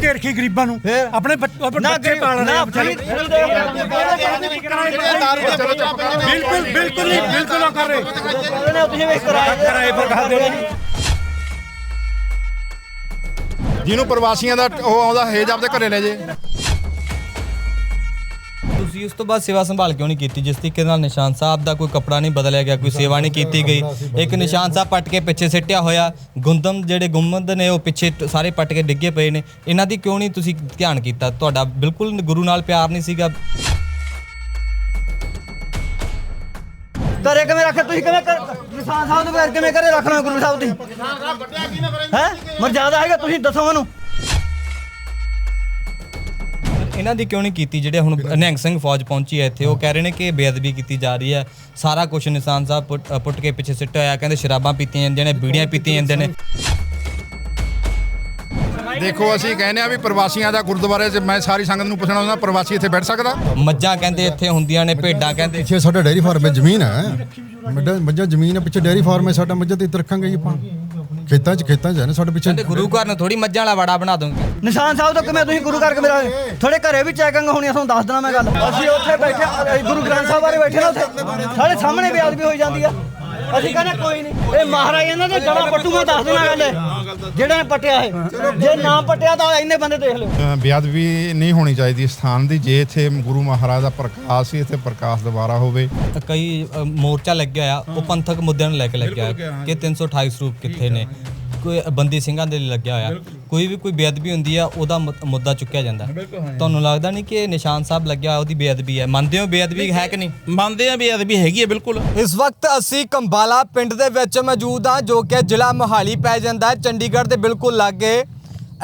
ਕੇ ਰੱਖੀ ਗਰੀਬਾਂ ਨੂੰ? ਆਪਣੇ ਬੱਚ- ਪਾਲ ਰਹੇ ਬਿਲਕੁਲ ਬਿਲਕੁਲ ਨਹੀਂ ਬਿਲਕੁਲ ਨਾ ਕਰ। ਰਹੇ ਤੁਸੀਂ ਵੀ ਕਿਰਾਏ ਦੇ ਪਰ ਖਾਦੇ ਨੇ ਜਿਹਨੂੰ ਪ੍ਰਵਾਸੀਆਂ ਦਾ ਉਹ ਆਉਂਦਾ ਹੇਜ ਆਪਦੇ ਘਰੇ ਲੈ ਜੇ। ਤੁਸੀਂ ਉਸ ਤੋਂ ਬਾਅਦ ਸੇਵਾ ਸੰਭਾਲ ਕਿਉਂ ਨਹੀਂ ਕੀਤੀ? ਜਿਸ ਤਰੀਕੇ ਨਾਲ ਨਿਸ਼ਾਨ ਸਾਹਿਬ ਦਾ ਕੋਈ ਕੱਪੜਾ ਨਹੀਂ ਬਦਲਿਆ ਗਿਆ ਕੋਈ ਸੇਵਾ ਨਹੀਂ ਕੀਤੀ ਗਈ। ਇੱਕ ਨਿਸ਼ਾਨ ਸਾਹਿਬ ਪੱਟ ਕੇ ਪਿੱਛੇ ਸਿੱਟਿਆ ਹੋਇਆ। ਗੁੰਦਮ ਜਿਹੜੇ ਗੁੰਮਦ ਨੇ ਉਹ ਪਿੱਛੇ ਟ- ਸਾਰੇ ਪੱਟ ਕੇ ਡਿੱਗੇ ਪਏ ਨੇ। ਇਹਨਾਂ ਦੀ ਕਿਉਂ ਨਹੀਂ ਤੁਸੀਂ ਧਿਆਨ ਕੀਤਾ? ਤੁਹਾਡਾ ਬਿਲਕੁਲ ਗੁਰੂ ਨਾਲ ਪਿਆਰ ਨਹੀਂ ਸੀਗਾ। ਘਰੇ ਕਿਵੇਂ ਰੱਖ ਤੁਸੀਂ ਕਿਵੇਂ ਕਰ ਨਿਸ਼ਾਨ ਸਾਹਿਬ ਦੇ ਬਗੈਰ ਕਿਵੇਂ ਘਰੇ ਰੱਖਣਾ ਗੁਰੂ ਸਾਹਿਬ ਦੀ ਹੈ? ਮਰਜ਼ਾਦਾ ਹੈਗਾ ਤੁਸੀਂ ਦੱਸੋ ਮੈਨੂੰ। ਇਹਨਾਂ ਦੀ ਕਿਉਂ ਨਹੀਂ ਕੀਤੀ? ਜਿਹੜੇ ਹੁਣ ਨਿਹੰਗ ਸਿੰਘ ਫੌਜ ਪਹੁੰਚੀ ਹੈ ਇੱਥੇ ਉਹ ਕਹਿ ਰਹੇ ਨੇ ਕਿ ਬੇਅਦਬੀ ਕੀਤੀ ਜਾ ਰਹੀ ਹੈ। ਸਾਰਾ ਕੁਝ ਨਿਸ਼ਾਨ ਸਾਹਿਬ ਪੁੱਟ- ਪੁੱਟ ਕੇ ਪਿੱਛੇ ਸਿੱਟਿਆ ਹੋਇਆ ਕਹਿੰਦੇ ਸ਼ਰਾਬਾਂ ਪੀਤੀਆਂ ਜਾਂਦੀਆਂ ਨੇ ਬੀੜੀਆਂ ਪੀਤੀਆਂ ਜਾਂਦੀਆਂ ਨੇ। ਦੇਖੋ ਅਸੀਂ ਕਹਿੰਦੇ ਆ ਵੀ ਪ੍ਰਵਾਸੀਆਂ ਦਾ ਗੁਰਦੁਆਰੇ 'ਚ ਮੈਂ ਸਾਰੀ ਸੰਗਤ ਨੂੰ ਪੁੱਛਣਾ ਹੁੰਦਾ ਪ੍ਰਵਾਸੀ ਇੱਥੇ ਬੈਠ ਸਕਦਾ? ਮੱਝਾਂ ਕਹਿੰਦੇ ਇੱਥੇ ਹੁੰਦੀਆਂ ਨੇ ਭੇਡਾਂ ਕਹਿੰਦੇ ਪਿੱਛੇ ਸਾਡਾ ਡੇਅਰੀ ਫਾਰਮ ਹੈ ਜ਼ਮੀਨ ਹੈ। ਮੱਝਾਂ ਮੱਝਾਂ ਜ਼ਮੀਨ ਹੈ ਪਿੱਛੇ ਡੇਅਰੀ ਫਾਰਮ ਹੈ ਸਾਡਾ ਮੱਝਾਂ ਤੇ ਇੱਥੇ ਰੱਖਾਂਗੇ ਜੀ ਆਪਾਂ। ਖੇਤਾਂ 'ਚ ਖੇਤਾਂ 'ਚ ਹੈ ਨਾ ਸਾਡੇ ਪਿੱਛੇ ਕਹਿੰਦੇ ਗੁਰੂ ਘਰ ਨੂੰ ਥੋੜੀ ਮੱਝਾਂ ਵਾਲਾ ਵੜਾ ਬਣਾ ਦੋਗੇ ਨਿਸ਼ਾਨ ਸਾਹਿਬ ਤੋਂ ਕਿਵੇਂ ਤੁਸੀਂ ਗੁਰੂ ਘਰ ਕਿਵੇਂ ਰਹੇ ਥੋੜੇ ਘਰੇ ਵੀ ਚੈਕਿੰਗ ਹੋਣੀ ਆ ਤੁਹਾਨੂੰ ਦੱਸ ਦੇਣਾ ਮੈਂ ਗੱਲ। ਅਸੀਂ ਉੱਥੇ ਬੈਠੇ ਅਸੀਂ ਗੁਰੂ ਗ੍ਰੰਥ ਸਾਹਿਬ ਬਾਰੇ ਬੈਠੇ ਨਾ ਉੱਥੇ। ਸਾਡੇ ਸਾਹਮਣੇ ਬੇਅਦਬੀ ਹੋਈ ਜਾਂਦੀ ਆ। ਅਸੀਂ ਕਹਿੰਦੇ ਕੋਈ ਨਹੀਂ। ਇਹ ਮਹਾਰਾਜ ਇਹਨਾਂ ਦੇ ਜੜਾ ਪੱਟੂਗਾ ਦੱਸ ਦੇਣਾ ਗੱਲ। ਜਿਹੜਾ ਨੇ ਪੱਟਿਆ ਇਹ ਜੇ ਨਾ ਪੱਟਿਆ ਤਾਂ ਇੰਨੇ ਬੰਦੇ ਦੇਖ ਲਿਓ। ਅ, ਬੇਅਦਬੀ ਨਹੀਂ ਹੋਣੀ ਚਾਹੀਦੀ ਇਸ ਸਥਾਨ ਦੀ। ਜੇ ਇੱਥੇ ਗੁਰੂ ਮਹਾਰਾਜ ਦਾ ਪ੍ਰਕਾਸ਼ ਸੀ ਇੱਥੇ ਪ੍ਰਕਾਸ਼ ਦੁਬਾਰਾ ਹੋਵੇ। ਕਈ ਅ, ਮੋਰਚਾ ਲੱਗਿਆ ਆ ਉਹ ਪੰਥਕ ਮੁੱਦਿਆਂ ਨੂੰ ਲੈ ਕੇ ਲੱਗਿਆ ਕਿ 328 ਸਰੂਪ ਕਿੱਥੇ ਨੇ। ਕੋਈ ਬੰਦੀ ਸਿੰਘਾਂ ਦੇ ਲਈ ਲੱਗਿਆ ਹੋਇਆ ਕੋਈ ਵੀ ਕੋਈ ਬੇਅਦਬੀ ਹੁੰਦੀ ਆ ਉਹਦਾ ਮੁ- ਮੁੱਦਾ ਚੁੱਕਿਆ ਜਾਂਦਾ। ਤੁਹਾਨੂੰ ਲੱਗਦਾ ਨਹੀਂ ਕਿ ਨਿਸ਼ਾਨ ਸਾਹਿਬ ਲੱਗਿਆ ਉਹਦੀ ਬੇਅਦਬੀ ਹੈ? ਮੰਨਦੇ ਹੋ ਬੇਅਦਬੀ ਹੈ ਕਿ ਨਹੀਂ? ਮੰਨਦੇ ਆ ਵੀ ਅਦਬੀ ਹੈਗੀ ਹੈ ਬਿਲਕੁਲ। ਇਸ ਵਕਤ ਅਸੀਂ ਕੰਬਾਲਾ ਪਿੰਡ ਦੇ ਵਿੱਚ ਮੌਜੂਦ ਹਾਂ ਜੋ ਕਿ ਜ਼ਿਲ੍ਹਾ ਮੋਹਾਲੀ ਪੈ ਜਾਂਦਾ ਹੈ ਚੰਡੀਗੜ੍ਹ ਦੇ ਬਿਲਕੁਲ ਲਾਗੇ।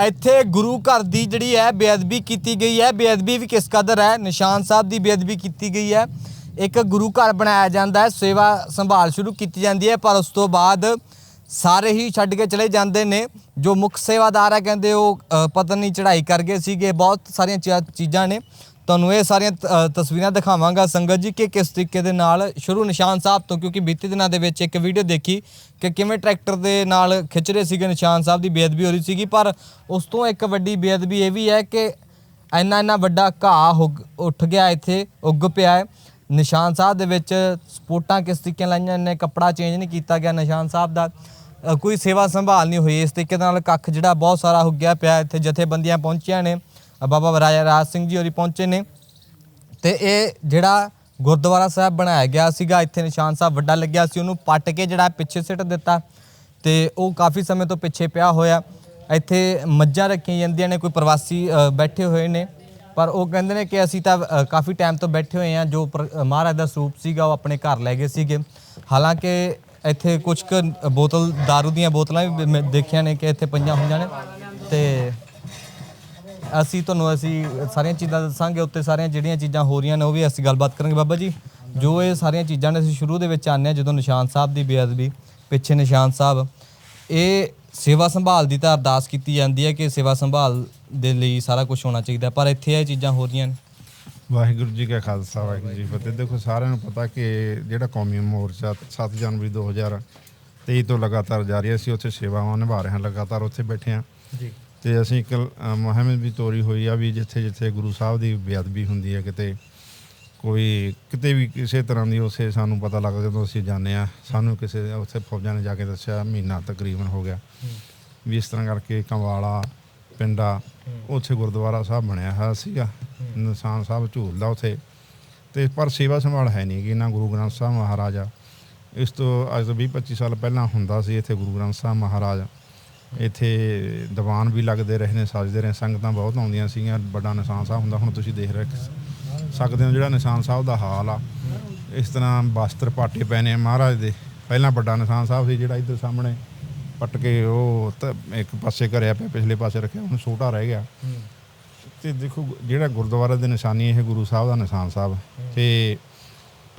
ਇੱਥੇ ਗੁਰੂ ਘਰ ਦੀ ਜਿਹੜੀ ਹੈ ਬੇਅਦਬੀ ਕੀਤੀ ਗਈ ਹੈ। ਬੇਅਦਬੀ ਵੀ ਕਿਸ ਕਦਰ ਹੈ? ਨਿਸ਼ਾਨ ਸਾਹਿਬ ਦੀ ਬੇਅਦਬੀ ਕੀਤੀ ਗਈ ਹੈ। ਇੱਕ ਗੁਰੂ ਘਰ ਬਣਾਇਆ ਜਾਂਦਾ ਹੈ ਸੇਵਾ ਸੰਭਾਲ ਸ਼ੁਰੂ ਕੀਤੀ ਜਾਂਦੀ ਹੈ ਪਰ ਉਸ ਤੋਂ ਬਾਅਦ ਸਾਰੇ ਹੀ ਛੱਡ ਕੇ ਚਲੇ ਜਾਂਦੇ ਨੇ। ਜੋ ਮੁੱਖ ਸੇਵਾਦਾਰ ਹੈ ਕਹਿੰਦੇ ਉਹ ਅ, ਪਤਨ ਨਹੀਂ ਚੜ੍ਹਾਈ ਕਰ ਗਏ ਸੀਗੇ। ਬਹੁਤ ਸਾਰੀਆਂ ਚੀਜ਼ਾਂ- ਚੀਜ਼ਾਂ ਨੇ। ਤੁਹਾਨੂੰ ਇਹ ਸਾਰੀਆਂ ਤ- ਤਸਵੀਰਾਂ ਦਿਖਾਵਾਂਗਾ। ਸੰਗਤ ਜੀ ਕਿ ਕਿਸ ਤਰੀਕੇ ਦੇ ਨਾਲ ਸ਼ੁਰੂ ਨਿਸ਼ਾਨ ਸਾਹਿਬ ਤੋਂ ਕਿਉਂਕਿ ਬੀਤੇ ਦਿਨਾਂ ਦੇ ਵਿੱਚ ਇੱਕ ਵੀਡੀਓ ਦੇਖੀ ਕਿ ਕਿਵੇਂ ਟਰੈਕਟਰ ਦੇ ਨਾਲ ਖਿੱਚ ਰਹੇ ਸੀਗੇ ਨਿਸ਼ਾਨ ਸਾਹਿਬ ਦੀ ਬੇਅਦਬੀ ਹੋ ਰਹੀ ਸੀਗੀ। ਪਰ ਉਸ ਤੋਂ ਇੱਕ ਵੱਡੀ ਬੇਅਦਬੀ ਇਹ ਵੀ ਹੈ ਕਿ ਇੰਨਾ ਇੰਨਾ ਵੱਡਾ ਘਾਹ ਉੱਗ- ਉੱਠ ਗਿਆ ਇੱਥੇ ਉੱਗ ਪਿਆ ਹੈ। ਨਿਸ਼ਾਨ ਸਾਹਿਬ ਦੇ ਵਿੱਚ ਸਪੋਰਟਾਂ ਕਿਸ ਤਰੀਕੇ ਨਾਲ ਲਾਈਆਂ ਨੇ ਕੱਪੜਾ ਚੇਂਜ ਨਹੀਂ ਕੀਤਾ ਗਿਆ ਨਿਸ਼ਾਨ ਸਾਹਿਬ ਦਾ। ਕੋਈ ਸੇਵਾ ਸੰਭਾਲ ਨਹੀਂ ਹੋਈ ਇਸ ਤਰੀਕੇ ਨਾਲ। ਕੱਖ ਜਿਹੜਾ ਬਹੁਤ ਸਾਰਾ ਉੱਗਿਆ ਪਿਆ, ਇੱਥੇ ਜਥੇਬੰਦੀਆਂ ਪਹੁੰਚੀਆਂ ਨੇ। ਬਾਬਾ ਰਾਜਾ, ਰਾਜ ਸਿੰਘ ਜੀ ਹੋਰੀ ਪਹੁੰਚੇ ਨੇ। ਤੇ ਇਹ ਜਿਹੜਾ ਗੁਰਦੁਆਰਾ ਸਾਹਿਬ ਬਣਾਇਆ ਗਿਆ ਸੀਗਾ, ਇੱਥੇ ਨਿਸ਼ਾਨ ਸਾਹਿਬ ਵੱਡਾ ਲੱਗਿਆ ਸੀ, ਉਹਨੂੰ ਪੱਟ ਕੇ ਜਿਹੜਾ ਪਿੱਛੇ ਸਿੱਟ ਦਿੱਤਾ। ਤੇ ਉਹ ਕਾਫੀ ਸਮੇਂ ਤੋਂ ਪਿੱਛੇ ਪਿਆ ਹੋਇਆ। ਇੱਥੇ ਮੱਝਾਂ ਰੱਖੀਆਂ ਜਾਂਦੀਆਂ ਨੇ, ਕੋਈ ਪ੍ਰਵਾਸੀ ਬੈਠੇ ਹੋਏ ਨੇ। ਪਰ ਉਹ ਕਹਿੰਦੇ ਨੇ ਕਿ ਅਸੀਂ ਤਾਂ ਅ, ਕਾਫੀ ਟਾਈਮ ਤੋਂ ਬੈਠੇ ਹੋਏ ਹਾਂ ਜੋ ਪ੍ਰ- ਅ, ਮਹਾਰਾਜ ਦਾ ਸਰੂਪ ਸੀਗਾ ਉਹ ਆਪਣੇ ਘਰ ਲੈ ਗਏ ਸੀਗੇ। ਹਾਲਾਂਕਿ ਇੱਥੇ ਕੁਝ ਕੁ ਬੋਤਲ दारू ਦੀਆਂ ਬੋਤਲਾਂ ਵੀ ਮੈਂ ਦੇਖੀਆਂ ਨੇ ਕਿ ਇੱਥੇ ਪਈਆਂ ਹੋਈਆਂ ਨੇ। ਤੇ ਅਸੀਂ ਤੁਹਾਨੂੰ ਅਸੀਂ ਸਾਰੀਆਂ ਚੀਜ਼ਾਂ ਦੱਸਾਂਗੇ ਉੱਤੇ ਸਾਰੀਆਂ ਜਿਹੜੀਆਂ ਚੀਜ਼ਾਂ ਹੋ ਰਹੀਆਂ ਨੇ ਉਹ ਵੀ ਅਸੀਂ ਗੱਲਬਾਤ ਕਰਾਂਗੇ। ਬਾਬਾ ਜੀ ਜੋ ਇਹ ਸਾਰੀਆਂ ਚੀਜ਼ਾਂ ਨੇ ਅਸੀਂ ਸ਼ੁਰੂ ਦੇ ਵਿੱਚ ਆਉਂਦੇ ਹਾਂ ਜਦੋਂ ਨਿਸ਼ਾਨ ਸਾਹਿਬ ਦੀ ਬੇਅਦਬੀ ਪਿੱਛੇ ਨਿਸ਼ਾਨ ਸਾਹਿਬ ਇਹ ਸੇਵਾ ਸੰਭਾਲ ਦੀ ਤਾਂ ਅਰਦਾਸ ਕੀਤੀ ਜਾਂਦੀ ਹੈ ਕਿ ਸੇਵਾ ਸੰਭਾਲ ਦੇ ਲਈ ਸਾਰਾ ਕੁਝ ਹੋਣਾ ਚਾਹੀਦਾ ਪਰ ਇੱਥੇ ਇਹ ਚੀਜ਼ਾਂ ਹੋ ਰਹੀਆਂ ਨੇ। ਵਾਹਿਗੁਰੂ ਜੀ ਕਾ ਖਾਲਸਾ ਵਾਹਿਗੁਰੂ ਜੀ ਫਤਿਹ। ਦੇਖੋ ਸਾਰਿਆਂ ਨੂੰ ਪਤਾ ਕਿ ਜਿਹੜਾ ਕੌਮੀ ਮੋਰਚਾ 7 ਜਨਵਰੀ 2023 ਤੋਂ ਲਗਾਤਾਰ ਜਾਰੀ ਹੈ। ਅਸੀਂ ਉੱਥੇ ਸੇਵਾਵਾਂ ਨਿਭਾ ਰਹੇ ਹਾਂ ਲਗਾਤਾਰ ਉੱਥੇ ਬੈਠੇ ਹਾਂ। ਜੀ। ਤੇ ਅਸੀਂ ਇੱਕ ਮੁਹਿੰਮ ਵੀ ਤੋਰੀ ਹੋਈ ਆ ਵੀ ਜਿੱਥੇ ਜਿੱਥੇ ਗੁਰੂ ਸਾਹਿਬ ਦੀ ਬੇਅਦਬੀ ਹੁੰਦੀ ਹੈ ਕਿਤੇ ਕੋਈ ਕਿਤੇ ਵੀ ਕਿਸੇ ਤਰ੍ਹਾਂ ਦੀ ਉਸੇ ਸਾਨੂੰ ਪਤਾ ਲੱਗਦਾ ਜਦੋਂ ਅਸੀਂ ਜਾਂਦੇ ਆ ਸਾਨੂੰ ਕਿਸੇ ਉੱਥੇ ਫੌਜਾਂ ਨੇ ਜਾ ਕੇ ਦੱਸਿਆ ਮਹੀਨਾ ਤਕਰੀਬਨ ਹੋ ਗਿਆ। ਵੀ ਇਸ ਤਰ੍ਹਾਂ ਕਰਕੇ ਕੰਵਾਲਾ ਪਿੰਡਾ ਉੱਥੇ ਗੁਰਦੁਆਰਾ ਸਾਹਿਬ ਬਣਿਆ ਹੋਇਆ ਸੀਗਾ। ਨਿਸ਼ਾਨ ਸਾਹਿਬ ਝੂਲਦਾ ਉੱਥੇ। ਤੇ ਪਰ ਸੇਵਾ ਸੰਭਾਲ ਹੈ ਨਹੀਂ ਕਿ ਨਾ ਗੁਰੂ ਗ੍ਰੰਥ ਸਾਹਿਬ ਮਹਾਰਾਜਾ ਇਸ ਤੋਂ ਅੱਜ ਤੋਂ 20 25 ਸਾਲ ਪਹਿਲਾਂ ਹੁੰਦਾ ਸੀ ਇੱਥੇ ਗੁਰੂ ਗ੍ਰੰਥ ਸਾਹਿਬ ਮਹਾਰਾਜ। ਇੱਥੇ ਦੀਵਾਨ ਵੀ ਲੱਗਦੇ ਰਹੇ ਨੇ ਸਜਦੇ ਰਹੇ ਸੰਗਤਾਂ ਬਹੁਤ ਆਉਂਦੀਆਂ ਸੀਗੀਆਂ ਵੱਡਾ ਨਿਸ਼ਾਨ ਸਾਹਿਬ ਹੁੰਦਾ ਹੁਣ ਤੁਸੀਂ ਦੇਖ ਰਹੇ ਸਕਦੇ ਹੋ ਜਿਹੜਾ ਨਿਸ਼ਾਨ ਸਾਹਿਬ ਦਾ ਹਾਲ ਆ। ਇਸ ਤਰ੍ਹਾਂ ਵਸਤਰ ਪਾਟੇ ਪਏ ਨੇ। ਮਹਾਰਾਜ ਦੇ ਪਹਿਲਾਂ ਵੱਡਾ ਨਿਸ਼ਾਨ ਸਾਹਿਬ ਸੀ ਜਿਹੜਾ ਇੱਧਰ ਸਾਹਮਣੇ ਪੱਟ ਕੇ ਉਹ ਇੱਕ ਪਾਸੇ ਕਰਿਆ ਪਿਆ ਪਿਛਲੇ ਪਾਸੇ ਰੱਖਿਆ ਹੁਣ ਛੋਟਾ ਰਹਿ ਗਿਆ। ਤੇ ਦੇਖੋ ਜਿਹੜਾ ਗੁਰਦੁਆਰਾ ਦੀ ਨਿਸ਼ਾਨੀ ਇਹ ਗੁਰੂ ਸਾਹਿਬ ਦਾ ਨਿਸ਼ਾਨ ਸਾਹਿਬ। ਤੇ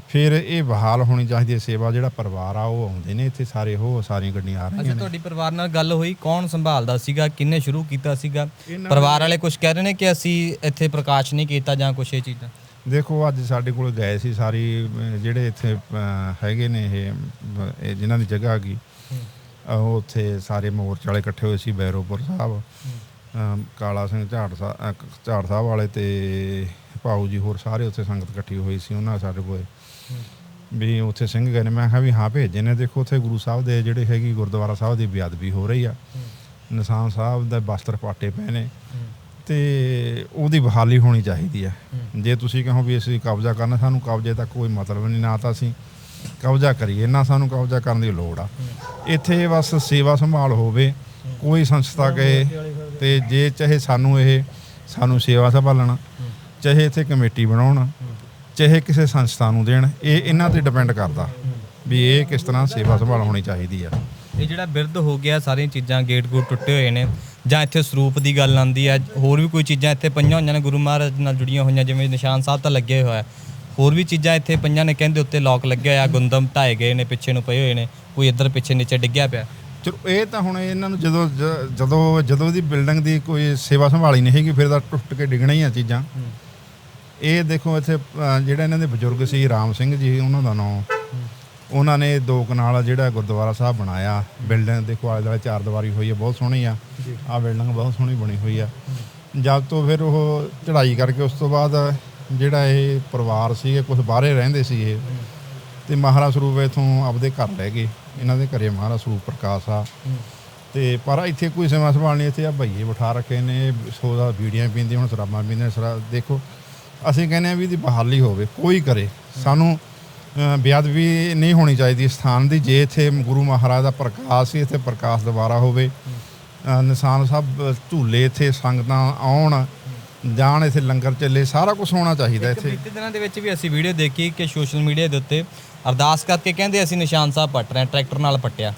ਫਿਰ ਇਹ ਬਹਾਲ ਹੋਣੀ ਚਾਹੀਦੀ ਹੈ ਸੇਵਾ ਜਿਹੜਾ ਪਰਿਵਾਰ ਆ ਉਹ ਆਉਂਦੇ ਨੇ ਇੱਥੇ ਸਾਰੇ ਉਹ ਸਾਰੀਆਂ ਗੱਡੀਆਂ ਆ ਰਹੀਆਂ ਨੇ। ਤੁਹਾਡੀ ਪਰਿਵਾਰ ਨਾਲ ਗੱਲ ਹੋਈ ਕੌਣ ਸੰਭਾਲਦਾ ਸੀਗਾ ਕਿੰਨੇ ਸ਼ੁਰੂ ਕੀਤਾ ਸੀਗਾ? ਪਰਿਵਾਰ ਵਾਲੇ ਕੁਝ ਕਹਿ ਰਹੇ ਨੇ ਕਿ ਅਸੀਂ ਇੱਥੇ ਪ੍ਰਕਾਸ਼ ਨਹੀਂ ਕੀਤਾ ਜਾਂ ਕੁਝ ਇਹ ਚੀਜ਼ਾਂ? ਦੇਖੋ ਅੱਜ ਸਾਡੇ ਕੋਲ ਗਏ ਸੀ ਸਾਰੀ ਜਿਹੜੇ ਇੱਥੇ ਹੈਗੇ ਨੇ ਇਹ ਜਿਨ੍ਹਾਂ ਦੀ ਜਗ੍ਹਾ ਹੈਗੀ। ਉਹ ਉੱਥੇ ਸਾਰੇ ਮੋਰਚੇ ਵਾਲੇ ਇਕੱਠੇ ਹੋਏ ਸੀ ਬੈਰੋਪੁਰ ਸਾਹਿਬ ਕਾਲਾ ਸਿੰਘ ਝਾੜ ਸਾਹਿਬ ਝਾੜ ਸਾਹਿਬ ਵਾਲੇ ਤੇ ਭਾਊ ਜੀ ਹੋਰ ਸਾਰੇ ਉੱਥੇ ਸੰਗਤ ਇਕੱਠੀ ਹੋਈ ਸੀ ਉਹਨਾਂ ਸਾਡੇ ਕੋਲ। ਵੀ ਉੱਥੇ ਸਿੰਘ ਗਏ ਨੇ ਮੈਂ ਕਿਹਾ ਵੀ ਹਾਂ ਭੇਜੇ ਨੇ। ਦੇਖੋ ਉੱਥੇ ਗੁਰੂ ਸਾਹਿਬ ਦੇ ਜਿਹੜੇ ਹੈਗੀ ਗੁਰਦੁਆਰਾ ਸਾਹਿਬ ਦੀ ਬੇਅਦਬੀ ਹੋ ਰਹੀ ਆ। ਨਿਸ਼ਾਨ ਸਾਹਿਬ ਦਾ ਬਸਤਰ ਪਾਟੇ ਪਏ ਨੇ। ਤੇ ਉਹਦੀ ਬਹਾਲੀ ਹੋਣੀ ਚਾਹੀਦੀ ਆ। ਜੇ ਤੁਸੀਂ ਕਹੋ ਵੀ ਅਸੀਂ ਕਬਜ਼ਾ ਕਰਨਾ, ਸਾਨੂੰ ਕਬਜ਼ੇ ਤੱਕ ਕੋਈ ਮਤਲਬ ਨਹੀਂ, ਨਾ ਤਾਂ ਅਸੀਂ ਕਬਜ਼ਾ ਕਰੀਏ, ਨਾ ਸਾਨੂੰ ਕਬਜ਼ਾ ਕਰਨ ਦੀ ਲੋੜ ਆ। ਇੱਥੇ ਬਸ ਸੇਵਾ ਸੰਭਾਲ ਹੋਵੇ, ਕੋਈ ਸੰਸਥਾ ਕਹੇ ਤੇ ਜੇ ਚਾਹੇ ਸਾਨੂੰ ਇਹ, ਸਾਨੂੰ ਸੇਵਾ ਸੰਭਾਲਣਾ, ਚਾਹੇ ਇੱਥੇ ਕਮੇਟੀ ਬਣਾਉਣ, ਚਾਹੇ ਕਿਸੇ ਸੰਸਥਾ ਨੂੰ ਦੇਣ, ਇਹ ਇਹਨਾਂ ਤੇ ਡਿਪੈਂਡ ਕਰਦਾ ਵੀ ਇਹ ਕਿਸ ਤਰ੍ਹਾਂ ਸੇਵਾ ਸੰਭਾਲ ਹੋਣੀ ਚਾਹੀਦੀ ਆ। ਇਹ ਜਿਹੜਾ ਬਿਰਧ ਹੋ ਗਿਆ, ਸਾਰੀਆਂ ਚੀਜ਼ਾਂ ਗੇਟ ਗੂਟ ਟੁੱਟੇ ਹੋਏ ਨੇ। ਜਾਂ ਇੱਥੇ ਸਰੂਪ ਦੀ ਗੱਲ ਆਉਂਦੀ ਹੈ ਹੋਰ ਵੀ ਕੋਈ ਚੀਜ਼ਾਂ ਇੱਥੇ ਪਈਆਂ ਹੋਈਆਂ ਨੇ ਗੁਰੂ ਮਹਾਰਾਜ ਨਾਲ ਜੁੜੀਆਂ ਹੋਈਆਂ ਜਿਵੇਂ ਨਿਸ਼ਾਨ ਸਾਹਿਬ ਤਾਂ ਲੱਗੇ ਹੋਇਆ ਹੈ। ਹੋਰ ਵੀ ਚੀਜ਼ਾਂ ਇੱਥੇ ਪਈਆਂ ਨੇ ਕਹਿੰਦੇ ਉੱਤੇ ਲੋਕ ਲੱਗਿਆ ਹੋਇਆ ਗੁੰਦਮ ਢਾਏ ਗਏ ਨੇ ਪਿੱਛੇ ਨੂੰ ਪਏ ਹੋਏ ਨੇ ਕੋਈ ਇੱਧਰ ਪਿੱਛੇ ਨੀਚੇ ਡਿੱਗਿਆ ਪਿਆ। ਚਲੋ ਇਹ ਤਾਂ ਹੁਣ ਇਹਨਾਂ ਨੂੰ ਜਦੋਂ ਜ- ਜਦੋਂ ਜਦੋਂ ਦੀ ਬਿਲਡਿੰਗ ਦੀ ਕੋਈ ਸੇਵਾ ਸੰਭਾਲੀ ਨਹੀਂ ਹੈਗੀ ਫਿਰ ਤਾਂ ਟੁੱਟ ਕੇ ਡਿੱਗਣਾ ਹੀ ਆ ਚੀਜ਼ਾਂ। ਇਹ ਦੇਖੋ ਇੱਥੇ ਅ, ਜਿਹੜੇ ਇਹਨਾਂ ਦੇ ਬਜ਼ੁਰਗ ਸੀ ਰਾਮ ਸਿੰਘ ਜੀ ਉਹਨਾਂ ਦਾ ਨਾਮ ਉਹਨਾਂ ਨੇ ਦੋ ਕਨਾਲ ਜਿਹੜਾ ਗੁਰਦੁਆਰਾ ਸਾਹਿਬ ਬਣਾਇਆ। ਬਿਲਡਿੰਗ ਦੇ ਕੋਲ ਦੁਆਲੇ ਚਾਰ ਦੀਵਾਰੀ ਹੋਈ ਹੈ ਬਹੁਤ ਸੋਹਣੀ ਆ। ਆ ਬਿਲਡਿੰਗ ਬਹੁਤ ਸੋਹਣੀ ਬਣੀ ਹੋਈ ਆ। ਜਦ ਤੋਂ ਫਿਰ ਉਹ ਚੜ੍ਹਾਈ ਕਰਕੇ ਉਸ ਤੋਂ ਬਾਅਦ ਜਿਹੜਾ ਇਹ ਪਰਿਵਾਰ ਸੀਗੇ ਕੁਝ ਬਾਹਰੇ ਰਹਿੰਦੇ ਸੀ ਇਹ ਤੇ ਮਹਾਰਾਜ ਸਰੂਪ ਇਥੋਂ ਆਪਦੇ ਘਰ ਲੈ ਗਏ। ਇਹਨਾਂ ਦੇ ਘਰੇ ਮਹਾਰਾਜ ਸਰੂਪ ਪ੍ਰਕਾਸ਼ ਆ। ਤੇ ਪਰ ਇੱਥੇ ਕੋਈ ਸੇਵਾ ਸੰਭਾਲ ਨਹੀਂ ਇੱਥੇ ਆ ਭਈਏ ਬਿਠਾ ਰੱਖੇ ਨੇ ਸੋਦਾ ਬੀੜੀਆਂ ਪੀਂਦੇ ਹੁਣ ਸ਼ਰਾਬਾਂ ਪੀਂਦੇ ਨੇ ਸ਼ਰਾਬ ਦੇਖੋ। ਅਸੀਂ ਕਹਿੰਦੇ ਆ ਵੀ ਇਹਦੀ ਬਹਾਲੀ ਹੋਵੇ ਕੋਈ ਕਰੇ। ਸਾਨੂੰ ਬੇਅਦਬੀ ਨਹੀਂ ਹੋਣੀ ਚਾਹੀਦੀ ਸਥਾਨ ਦੀ। ਜੇ ਇੱਥੇ ਗੁਰੂ ਮਹਾਰਾਜ ਦਾ ਪ੍ਰਕਾਸ਼ ਸੀ ਇੱਥੇ ਪ੍ਰਕਾਸ਼ ਦੁਬਾਰਾ ਹੋਵੇ ਨਿਸ਼ਾਨ ਸਾਹਿਬ ਝੂਲੇ ਇੱਥੇ ਸੰਗਤਾਂ ਆਉਣ ਜਾਣ ਇੱਥੇ ਲੰਗਰ ਚੱਲੇ ਸਾਰਾ ਕੁਝ ਹੋਣਾ ਚਾਹੀਦਾ ਇੱਥੇ। ਬੀਤੇ ਦਿਨਾਂ ਦੇ ਵਿੱਚ ਵੀ ਅਸੀਂ ਵੀਡੀਓ ਦੇਖੀ ਕਿ ਸੋਸ਼ਲ ਮੀਡੀਆ ਦੇ ਉੱਤੇ ਅਰਦਾਸ ਕਰਕੇ ਕਹਿੰਦੇ ਅਸੀਂ ਨਿਸ਼ਾਨ ਸਾਹਿਬ ਪੱਟ ਰਹੇ ਹਾਂ ਟਰੈਕਟਰ ਨਾਲ ਪੱਟਿਆ।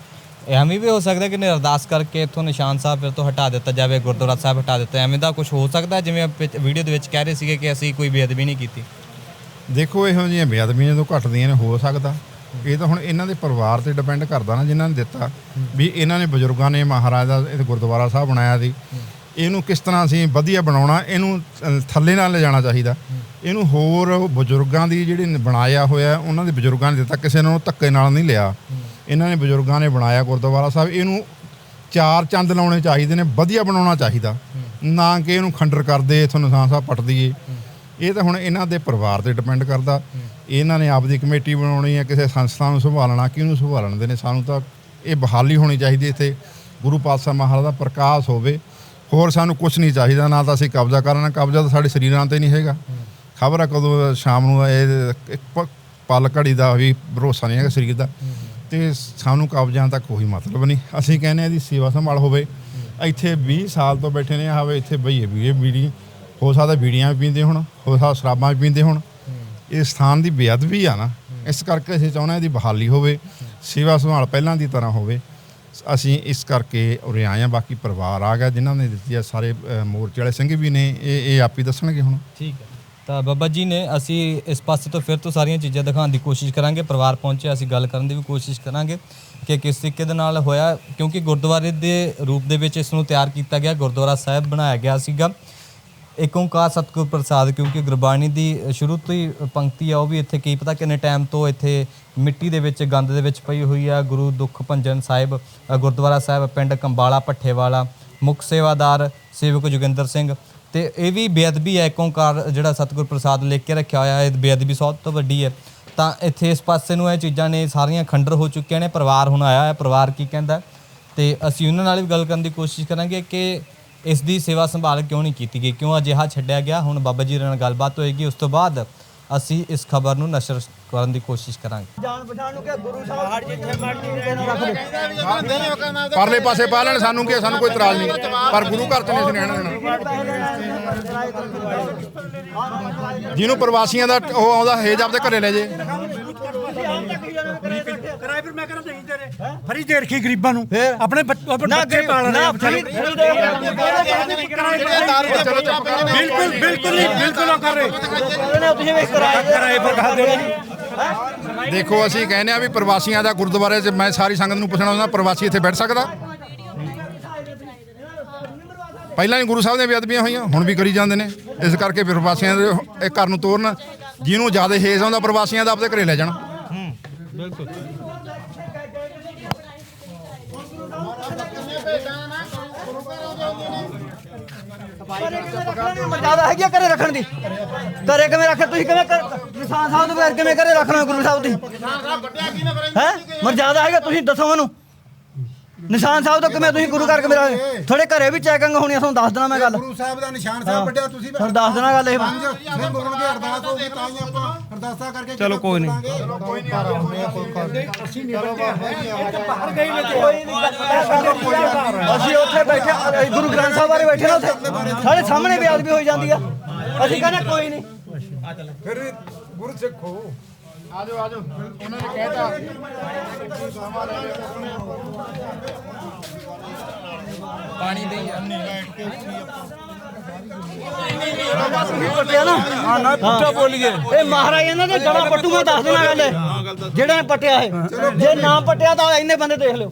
ਐਵੇਂ ਵੀ ਹੋ ਸਕਦਾ ਕਿ ਨੇ ਅਰਦਾਸ ਕਰਕੇ ਇੱਥੋਂ ਨਿਸ਼ਾਨ ਸਾਹਿਬ ਫਿਰ ਤੋਂ ਹਟਾ ਦਿੱਤਾ ਜਾਵੇ ਗੁਰਦੁਆਰਾ ਸਾਹਿਬ ਹਟਾ ਦਿੱਤਾ ਐਵੇਂ ਦਾ ਕੁਝ ਹੋ ਸਕਦਾ ਜਿਵੇਂ ਵੀਡੀਓ ਦੇ ਵਿੱਚ ਕਹਿ ਰਹੇ ਸੀਗੇ ਕਿ ਅਸੀਂ ਕੋਈ ਬੇਅਦਬੀ ਨਹੀਂ ਕੀਤੀ। ਦੇਖੋ, ਇਹੋ ਜਿਹੀਆਂ ਬੇਅਦਬੀਆਂ ਜਦੋਂ ਘਟਦੀਆਂ ਨੇ, ਹੋ ਸਕਦਾ। ਇਹ ਤਾਂ ਹੁਣ ਇਹਨਾਂ ਦੇ ਪਰਿਵਾਰ ਤੇ ਡਿਪੈਂਡ ਕਰਦਾ ਨਾ, ਜਿਨ੍ਹਾਂ ਨੇ ਦਿੱਤਾ ਵੀ ਇਹਨਾਂ ਨੇ ਬਜ਼ੁਰਗਾਂ ਨੇ ਮਹਾਰਾਜ ਦਾ ਇਹ ਗੁਰਦੁਆਰਾ ਸਾਹਿਬ ਬਣਾਇਆ ਸੀ। ਇਹਨੂੰ ਕਿਸ ਤਰ੍ਹਾਂ ਅਸੀਂ ਵਧੀਆ ਬਣਾਉਣਾ, ਇਹਨੂੰ ਥੱਲੇ ਨਾਲ ਲਿਜਾਣਾ ਚਾਹੀਦਾ। ਇਹਨੂੰ ਹੋਰ ਬਜ਼ੁਰਗਾਂ ਦੀ ਜਿਹੜੀ ਬਣਾਇਆ ਹੋਇਆ, ਉਹਨਾਂ ਦੇ ਬਜ਼ੁਰਗਾਂ ਨੇ ਦਿੱਤਾ, ਕਿਸੇ ਨੂੰ ਧੱਕੇ ਨਾਲ ਨਹੀਂ ਲਿਆ। ਇਹਨਾਂ ਨੇ ਬਜ਼ੁਰਗਾਂ ਨੇ ਬਣਾਇਆ ਗੁਰਦੁਆਰਾ ਸਾਹਿਬ। ਇਹਨੂੰ ਚਾਰ ਚੰਦ ਲਾਉਣੇ ਚਾਹੀਦੇ ਨੇ, ਵਧੀਆ ਬਣਾਉਣਾ ਚਾਹੀਦਾ। ਨਾ ਕਿ ਇਹਨੂੰ ਖੰਡਰ ਕਰਦੇ ਇਥੋਂ ਨਿਸ਼ਾਨ ਸਾਹਿਬ ਪੱਟ ਦਈਏ। ਇਹ ਤਾਂ ਹੁਣ ਇਹਨਾਂ ਦੇ ਪਰਿਵਾਰ ਤੇ ਡਿਪੈਂਡ ਕਰਦਾ। ਇਹਨਾਂ ਨੇ ਆਪਦੀ ਕਮੇਟੀ ਬਣਾਉਣੀ ਹੈ, ਕਿਸੇ ਸੰਸਥਾ ਨੂੰ ਸੰਭਾਲਣਾ, ਕਿਹਨੂੰ ਸੰਭਾਲਣ ਦੇ ਨੇ ਸਾਨੂੰ ਤਾਂ ਇਹ ਬਹਾਲੀ ਹੋਣੀ ਚਾਹੀਦੀ ਇੱਥੇ। ਗੁਰੂ ਪਾਤਸ਼ਾਹ ਮਹਾਰਾਜ ਦਾ ਪ੍ਰਕਾਸ਼ ਹੋਵੇ। ਹੋਰ ਸਾਨੂੰ ਕੁਝ ਨਹੀਂ ਚਾਹੀਦਾ, ਨਾ ਤਾਂ ਅਸੀਂ ਕਬਜ਼ਾ ਕਰਨਾ। ਕਬਜ਼ਾ ਤਾਂ ਸਾਡੇ ਸਰੀਰਾਂ ਤੇ ਨਹੀਂ ਹੈਗਾ। ਖਬਰ ਆ ਕਦੋਂ ਸ਼ਾਮ ਨੂੰ ਇਹ ਪਲ ਘੜੀ ਦਾ ਵੀ ਭਰੋਸਾ ਨਹੀਂ ਹੈਗਾ ਸਰੀਰ ਦਾ। ਤੇ ਸਾਨੂੰ ਕਬਜ਼ਿਆਂ ਦਾ ਕੋਈ ਮਤਲਬ ਨਹੀਂ। ਅਸੀਂ ਕਹਿੰਦੇ ਆ ਇਹਦੀ ਸੇਵਾ ਸੰਭਾਲ ਹੋਵੇ। ਇੱਥੇ 20 ਸਾਲ ਤੋਂ ਬੈਠੇ ਨੇ ਆਵੇ ਇੱਥੇ ਬਈਏ ਵੀ ਬੀੜੀ। ਹੋ ਸਕਦਾ ਬੀੜੀਆਂ ਵੀ ਪੀਂਦੇ ਹੁਣ ਹੋ ਸਕਦਾ ਸ਼ਰਾਬਾਂ ਵੀ ਪੀਂਦੇ ਹੁਣ। ਇਹ ਸਥਾਨ ਦੀ ਬੇਅਦਬੀ ਆ ਨਾ ਇਸ ਕਰਕੇ ਅਸੀਂ ਚਾਹੁੰਦੇ ਇਹਦੀ ਬਹਾਲੀ ਹੋਵੇ ਸੇਵਾ ਸੰਭਾਲ ਪਹਿਲਾਂ ਦੀ ਤਰ੍ਹਾਂ ਹੋਵੇ। ਅਸੀਂ ਇਸ ਕਰਕੇ ਉਰੇ ਆਏ ਹਾਂ ਬਾਕੀ ਪਰਿਵਾਰ ਆ ਗਿਆ ਜਿਨ੍ਹਾਂ ਨੇ ਦਿੱਤੀ ਆ ਸਾਰੇ ਮੋਰਚੇ ਵਾਲੇ ਸਿੰਘ ਵੀ ਨੇ ਇਹ ਇਹ ਆਪ ਹੀ ਦੱਸਣਗੇ ਹੁਣ। ਠੀਕ ਹੈ। ਤਾਂ ਬਾਬਾ ਜੀ ਨੇ ਅਸੀਂ ਇਸ ਪਾਸੇ ਤੋਂ ਫਿਰ ਤੋਂ ਸਾਰੀਆਂ ਚੀਜ਼ਾਂ ਦਿਖਾਉਣ ਦੀ ਕੋਸ਼ਿਸ਼ ਕਰਾਂਗੇ ਪਰਿਵਾਰ ਪਹੁੰਚਿਆ ਅਸੀਂ ਗੱਲ ਕਰਨ ਦੀ ਵੀ ਕੋਸ਼ਿਸ਼ ਕਰਾਂਗੇ ਕਿ ਕਿਸ ਤਰੀਕੇ ਦੇ ਨਾਲ ਹੋਇਆ ਕਿਉਂਕਿ ਗੁਰਦੁਆਰੇ ਦੇ ਰੂਪ ਦੇ ਵਿੱਚ ਇਸ ਨੂੰ ਤਿਆਰ ਕੀਤਾ ਗਿਆ ਗੁਰਦੁਆਰਾ ਸਾਹਿਬ ਬਣਾਇਆ ਗਿਆ ਸੀਗਾ। ਇੱਕ ਓਂਕਾਰ ਸਤਿਗੁਰ ਪ੍ਰਸਾਦ, ਕਿਉਂਕਿ ਗੁਰਬਾਣੀ ਦੀ ਸ਼ੁਰੂ ਤੋਂ ਹੀ ਪੰਕਤੀ ਆ, ਉਹ ਵੀ ਇੱਥੇ ਕੀ ਪਤਾ ਕਿੰਨੇ ਟਾਈਮ ਤੋਂ ਇੱਥੇ ਮਿੱਟੀ ਦੇ ਵਿੱਚ, ਗੰਦ ਦੇ ਵਿੱਚ ਪਈ ਹੋਈ ਆ। ਗੁਰੂ ਦੁੱਖ ਭੰਜਨ ਸਾਹਿਬ ਗੁਰਦੁਆਰਾ ਸਾਹਿਬ, ਪਿੰਡ ਕੰਬਾਲਾ ਭੱਠੇਵਾਲਾ, ਮੁੱਖ ਸੇਵਾਦਾਰ ਸੇਵਕ ਜੋਗਿੰਦਰ ਸਿੰਘ। ਤੇ ਇਹ ਵੀ ਬੇਅਦਬੀ ਹੈ ਇੱਕ ਓਂਕਾਰ ਜਿਹੜਾ ਸਤਿਗੁਰ ਪ੍ਰਸਾਦ ਲਿਖ ਕੇ ਰੱਖਿਆ ਹੋਇਆ ਹੈ ਇਹ ਬੇਅਦਬੀ ਸਭ ਤੋਂ ਵੱਡੀ ਹੈ ਤਾਂ ਇੱਥੇ ਇਸ ਪਾਸੇ ਨੂੰ ਇਹ ਚੀਜ਼ਾਂ ਨੇ ਸਾਰੀਆਂ ਖੰਡਰ ਹੋ ਚੁੱਕੀਆਂ ਨੇ, ਪਰਿਵਾਰ ਹੁਣ ਆਇਆ ਹੈ ਪਰਿਵਾਰ ਕੀ ਕਹਿੰਦਾ? ਤੇ ਅਸੀਂ ਉਹਨਾਂ ਨਾਲ ਵੀ ਗੱਲ ਕਰਨ ਦੀ ਕੋਸ਼ਿਸ਼ ਕਰਾਂਗੇ ਕਿ ਇਸ ਦੀ ਸੇਵਾ ਸੰਭਾਲ ਕਿਉਂ ਨਹੀਂ ਕੀਤੀ ਗਈ? ਕਿਉਂ ਅਜਿਹਾ ਛੱਡਿਆ ਗਿਆ? ਹੁਣ ਬਾਬਾ ਜੀ ਨਾਲ ਗੱਲਬਾਤ ਹੋਏਗੀ। ਉਸ ਤੋਂ ਬਾਅਦ ਅਸੀਂ ਇਸ ਖਬਰ ਨੂੰ ਨਸ਼ਰ ਕਰਨ ਦੀ ਕੋਸ਼ਿਸ਼ ਕਰਾਂਗੇ। ਜਾਣ ਪਛਾਣ ਨੂੰ ਕਿ ਗੁਰੂ ਸਾਹਿਬ ਜਿੱਥੇ ਮਰਜ਼ੀ ਰੱਖ ਦੇ। ਪਰਲੇ ਪਾਸੇ ਪਾ ਲੈਣ ਸਾਨੂੰ ਕੀ ਸਾਨੂੰ ਕੋਈ ਇਤਰਾਜ਼ ਨਹੀਂ। ਪਰ ਗੁਰੂ ਘਰ ਚ ਨਹੀਂ ਰਹਿਣਾ ਦੇਣਾ। ਜਿਹਨੂੰ ਪ੍ਰਵਾਸੀਆਂ ਦਾ ਉਹ ਆਉਂਦਾ ਹੇਜ ਆਪਦੇ ਘਰੇ ਲੈ ਜੇ। ਕਰਾਏ ਫਿਰ ਮੈਂ ਕਰਾਂ ਨਹੀਂ ਤੇਰੇ। ਫਰੀ ਦੇ ਰੱਖੀ ਗਰੀਬਾਂ ਨੂੰ? ਆਪਣੇ ਬੱਚ- ਪਾਲਣੇ ਨਾ। ਫਰੀ- ਬਿਲਕੁਲ ਬਿਲਕੁਲ ਨਹੀਂ ਬਿਲਕੁਲ ਨਾ ਕਰ ਰਹੇ ਕਿਰਾਏ ਪਰ ਕਹਾ ਦੇ ਦੇਖੋ ਅਸੀਂ ਕਹਿੰਦੇ ਆ ਵੀ ਪ੍ਰਵਾਸੀਆਂ ਦਾ ਗੁਰਦੁਆਰੇ 'ਚ ਮੈਂ ਸਾਰੀ ਸੰਗਤ ਨੂੰ ਪੁੱਛਣਾ ਹੁੰਦਾ ਪ੍ਰਵਾਸੀ ਇੱਥੇ ਬੈਠ ਸਕਦਾ? ਪਹਿਲਾਂ ਹੀ ਗੁਰੂ ਸਾਹਿਬ ਦੀਆਂ ਬੇਅਦਬੀਆਂ ਹੋਈਆਂ ਹੁਣ ਵੀ ਕਰੀ ਜਾਂਦੇ ਨੇ। ਇਸ ਕਰਕੇ ਫਿਰ ਪ੍ਰਵਾਸੀਆਂ ਦੇ ਇਹ ਘਰ ਨੂੰ ਤੋਰਨ। ਜਿਹਨੂੰ ਜ਼ਿਆਦਾ ਹੇਜ਼ ਆਉਂਦਾ ਪ੍ਰਵਾਸੀਆਂ ਦਾ ਆਪਦੇ ਘਰੇ ਲੈ ਜਾਣ। ਮਰਜ਼ਾਦਾ ਹੈਗੀ ਆ ਘਰੇ ਰੱਖਣ ਦੀ। ਘਰੇ ਕਿਵੇਂ ਰੱਖੇ ਤੁਸੀਂ ਕਿਵੇਂ ਕਰ ਨਿਸ਼ਾਨ ਸਾਹਿਬ ਬਗੈਰ ਕਿਵੇਂ ਘਰੇ ਰੱਖ ਲਓ ਗੁਰੂ ਸਾਹਿਬ ਦੀ ਹੈ? ਮਰਜ਼ਾਦਾ ਹੈਗਾ ਤੁਸੀਂ ਦੱਸੋ ਮੈਨੂੰ। ਨਿਸ਼ਾਨ ਸਾਹਿਬ ਤੋਂ ਕਿਵੇਂ ਤੁਸੀਂ ਗੁਰੂ ਘਰ ਰੱਖ ਥੋੜੇ ਘਰੇ ਵੀ ਚੈਕਿੰਗ ਹੋਣੀ ਆ ਤੁਹਾਨੂੰ ਦੱਸ ਦੇਣਾ ਮੈਂ ਗੱਲ। ਗੁਰੂ ਸਾਹਿਬ ਦਾ ਨਿਸ਼ਾਨ ਸਾਹਿਬ ਵੱਡਿਆ ਤੁਸੀਂ ਤੁਹਾਨੂੰ ਦੱਸ ਦੇਣਾ ਗੱਲ ਇਹ ਪੰਜ ਸਿੰਘ ਹੋਣਗੇ ਅਰਦਾਸ ਹੋਊਗੀ ਤਾਂ ਹੀ ਆਪਾਂ ਅਰਦਾਸਾਂ ਕਰਕੇ ਚਲੋ ਕੋਈ ਨਹੀਂ। ਅਸੀਂ ਉੱਥੇ ਬੈਠੇ ਅਸੀਂ ਗੁਰੂ ਗ੍ਰੰਥ ਸਾਹਿਬ ਬਾਰੇ ਬੈਠੇ ਨਾ ਉੱਥੇ। ਸਾਡੇ ਸਾਹਮਣੇ ਬੇਅਦਬੀ ਹੋਈ ਜਾਂਦੀ ਆ। ਅਸੀਂ ਕਹਿੰਦੇ ਕੋਈ ਨਹੀਂ। ਫਿਰ ਗੁਰੂ ਸਿੱਖੋ ਪੱਟਿਆ ਨਾ ਹਾਂ ਨਾ ਪੁੱਠਾ ਬੋਲੀਏ ਇਹ ਮਹਾਰਾਜ ਇਹਨਾਂ ਦੇ ਗਲਾ ਪੱਟੂ ਮੈਂ ਦੱਸ ਦੇਣਾ ਗੱਲ। ਜਿਹੜਾ ਪੱਟਿਆ ਇਹ। ਜੇ ਨਾ ਪੱਟਿਆ ਤਾਂ ਇੰਨੇ ਬੰਦੇ ਦੇਖ ਲਿਓ।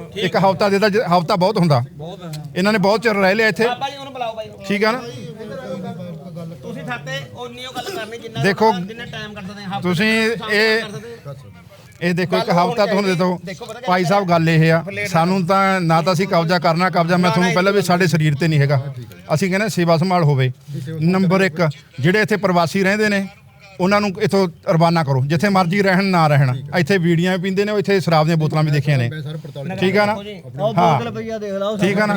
ਇੱਕ ਹਫਤਾ ਦੇਦਾ ਹਫਤਾ ਬਹੁਤ ਹੁੰਦਾ। ਇਹਨਾਂ ਨੇ ਬਹੁਤ ਚਿਰ ਰਹਿ ਲਿਆ ਇੱਥੇ। ਭਾਈ ਉਹਨੂੰ ਬੁਲਾਓ ਭਾਈ ਠੀਕ ਆ ਨਾ? ਤੁਸੀਂ ਸਾਡੇ ਉਨੀ ਉਹ ਗੱਲ ਕਰਨੀ ਜਿੰਨਾ ਦੇਖੋ ਜਿੰਨਾ ਟਾਈਮ ਕੱਢ ਸਕਦੇ ਹਾਂ ਤੁਸੀਂ ਇਹ ਇਹ ਦੇਖੋ ਇੱਕ ਹਫਤਾ ਤੁਹਾਨੂੰ ਦੇ ਦਿਓ। ਭਾਈ ਸਾਹਿਬ ਗੱਲ ਇਹ ਆ। ਸਾਨੂੰ ਤਾਂ ਨਾ ਤਾਂ ਅਸੀਂ ਕਬਜ਼ਾ ਕਰਨਾ ਕਬਜ਼ਾ। ਮੈਂ ਤੁਹਾਨੂੰ ਪਹਿਲਾਂ ਵੀ ਸਾਡੇ ਸਰੀਰ ਤੇ ਨਹੀਂ ਹੈਗਾ। ਅਸੀਂ ਕਹਿੰਦੇ ਸੇਵਾ ਸੰਭਾਲ ਹੋਵੇ। ਨੰਬਰ 1 ਜਿਹੜੇ ਇੱਥੇ ਪ੍ਰਵਾਸੀ ਰਹਿੰਦੇ ਨੇ ਉਹਨਾਂ ਨੂੰ ਇਥੋਂ ਰਵਾਨਾ ਕਰੋ ਜਿੱਥੇ ਮਰਜ਼ੀ ਰਹਿਣ ਨਾ ਰਹਿਣ। ਇੱਥੇ ਵੀੜੀਆਂ ਵੀ ਪੀਂਦੇ ਨੇ ਇੱਥੇ ਸ਼ਰਾਬ ਦੀਆਂ ਬੋਤਲਾਂ ਵੀ ਦੇਖੀਆਂ ਨੇ। ਠੀਕ ਆ ਨਾ? ਉਹ ਹਾਂ। 2 ਰੁਪਈਆ ਦੇਖ ਲਓ ਠੀਕ ਆ ਨਾ?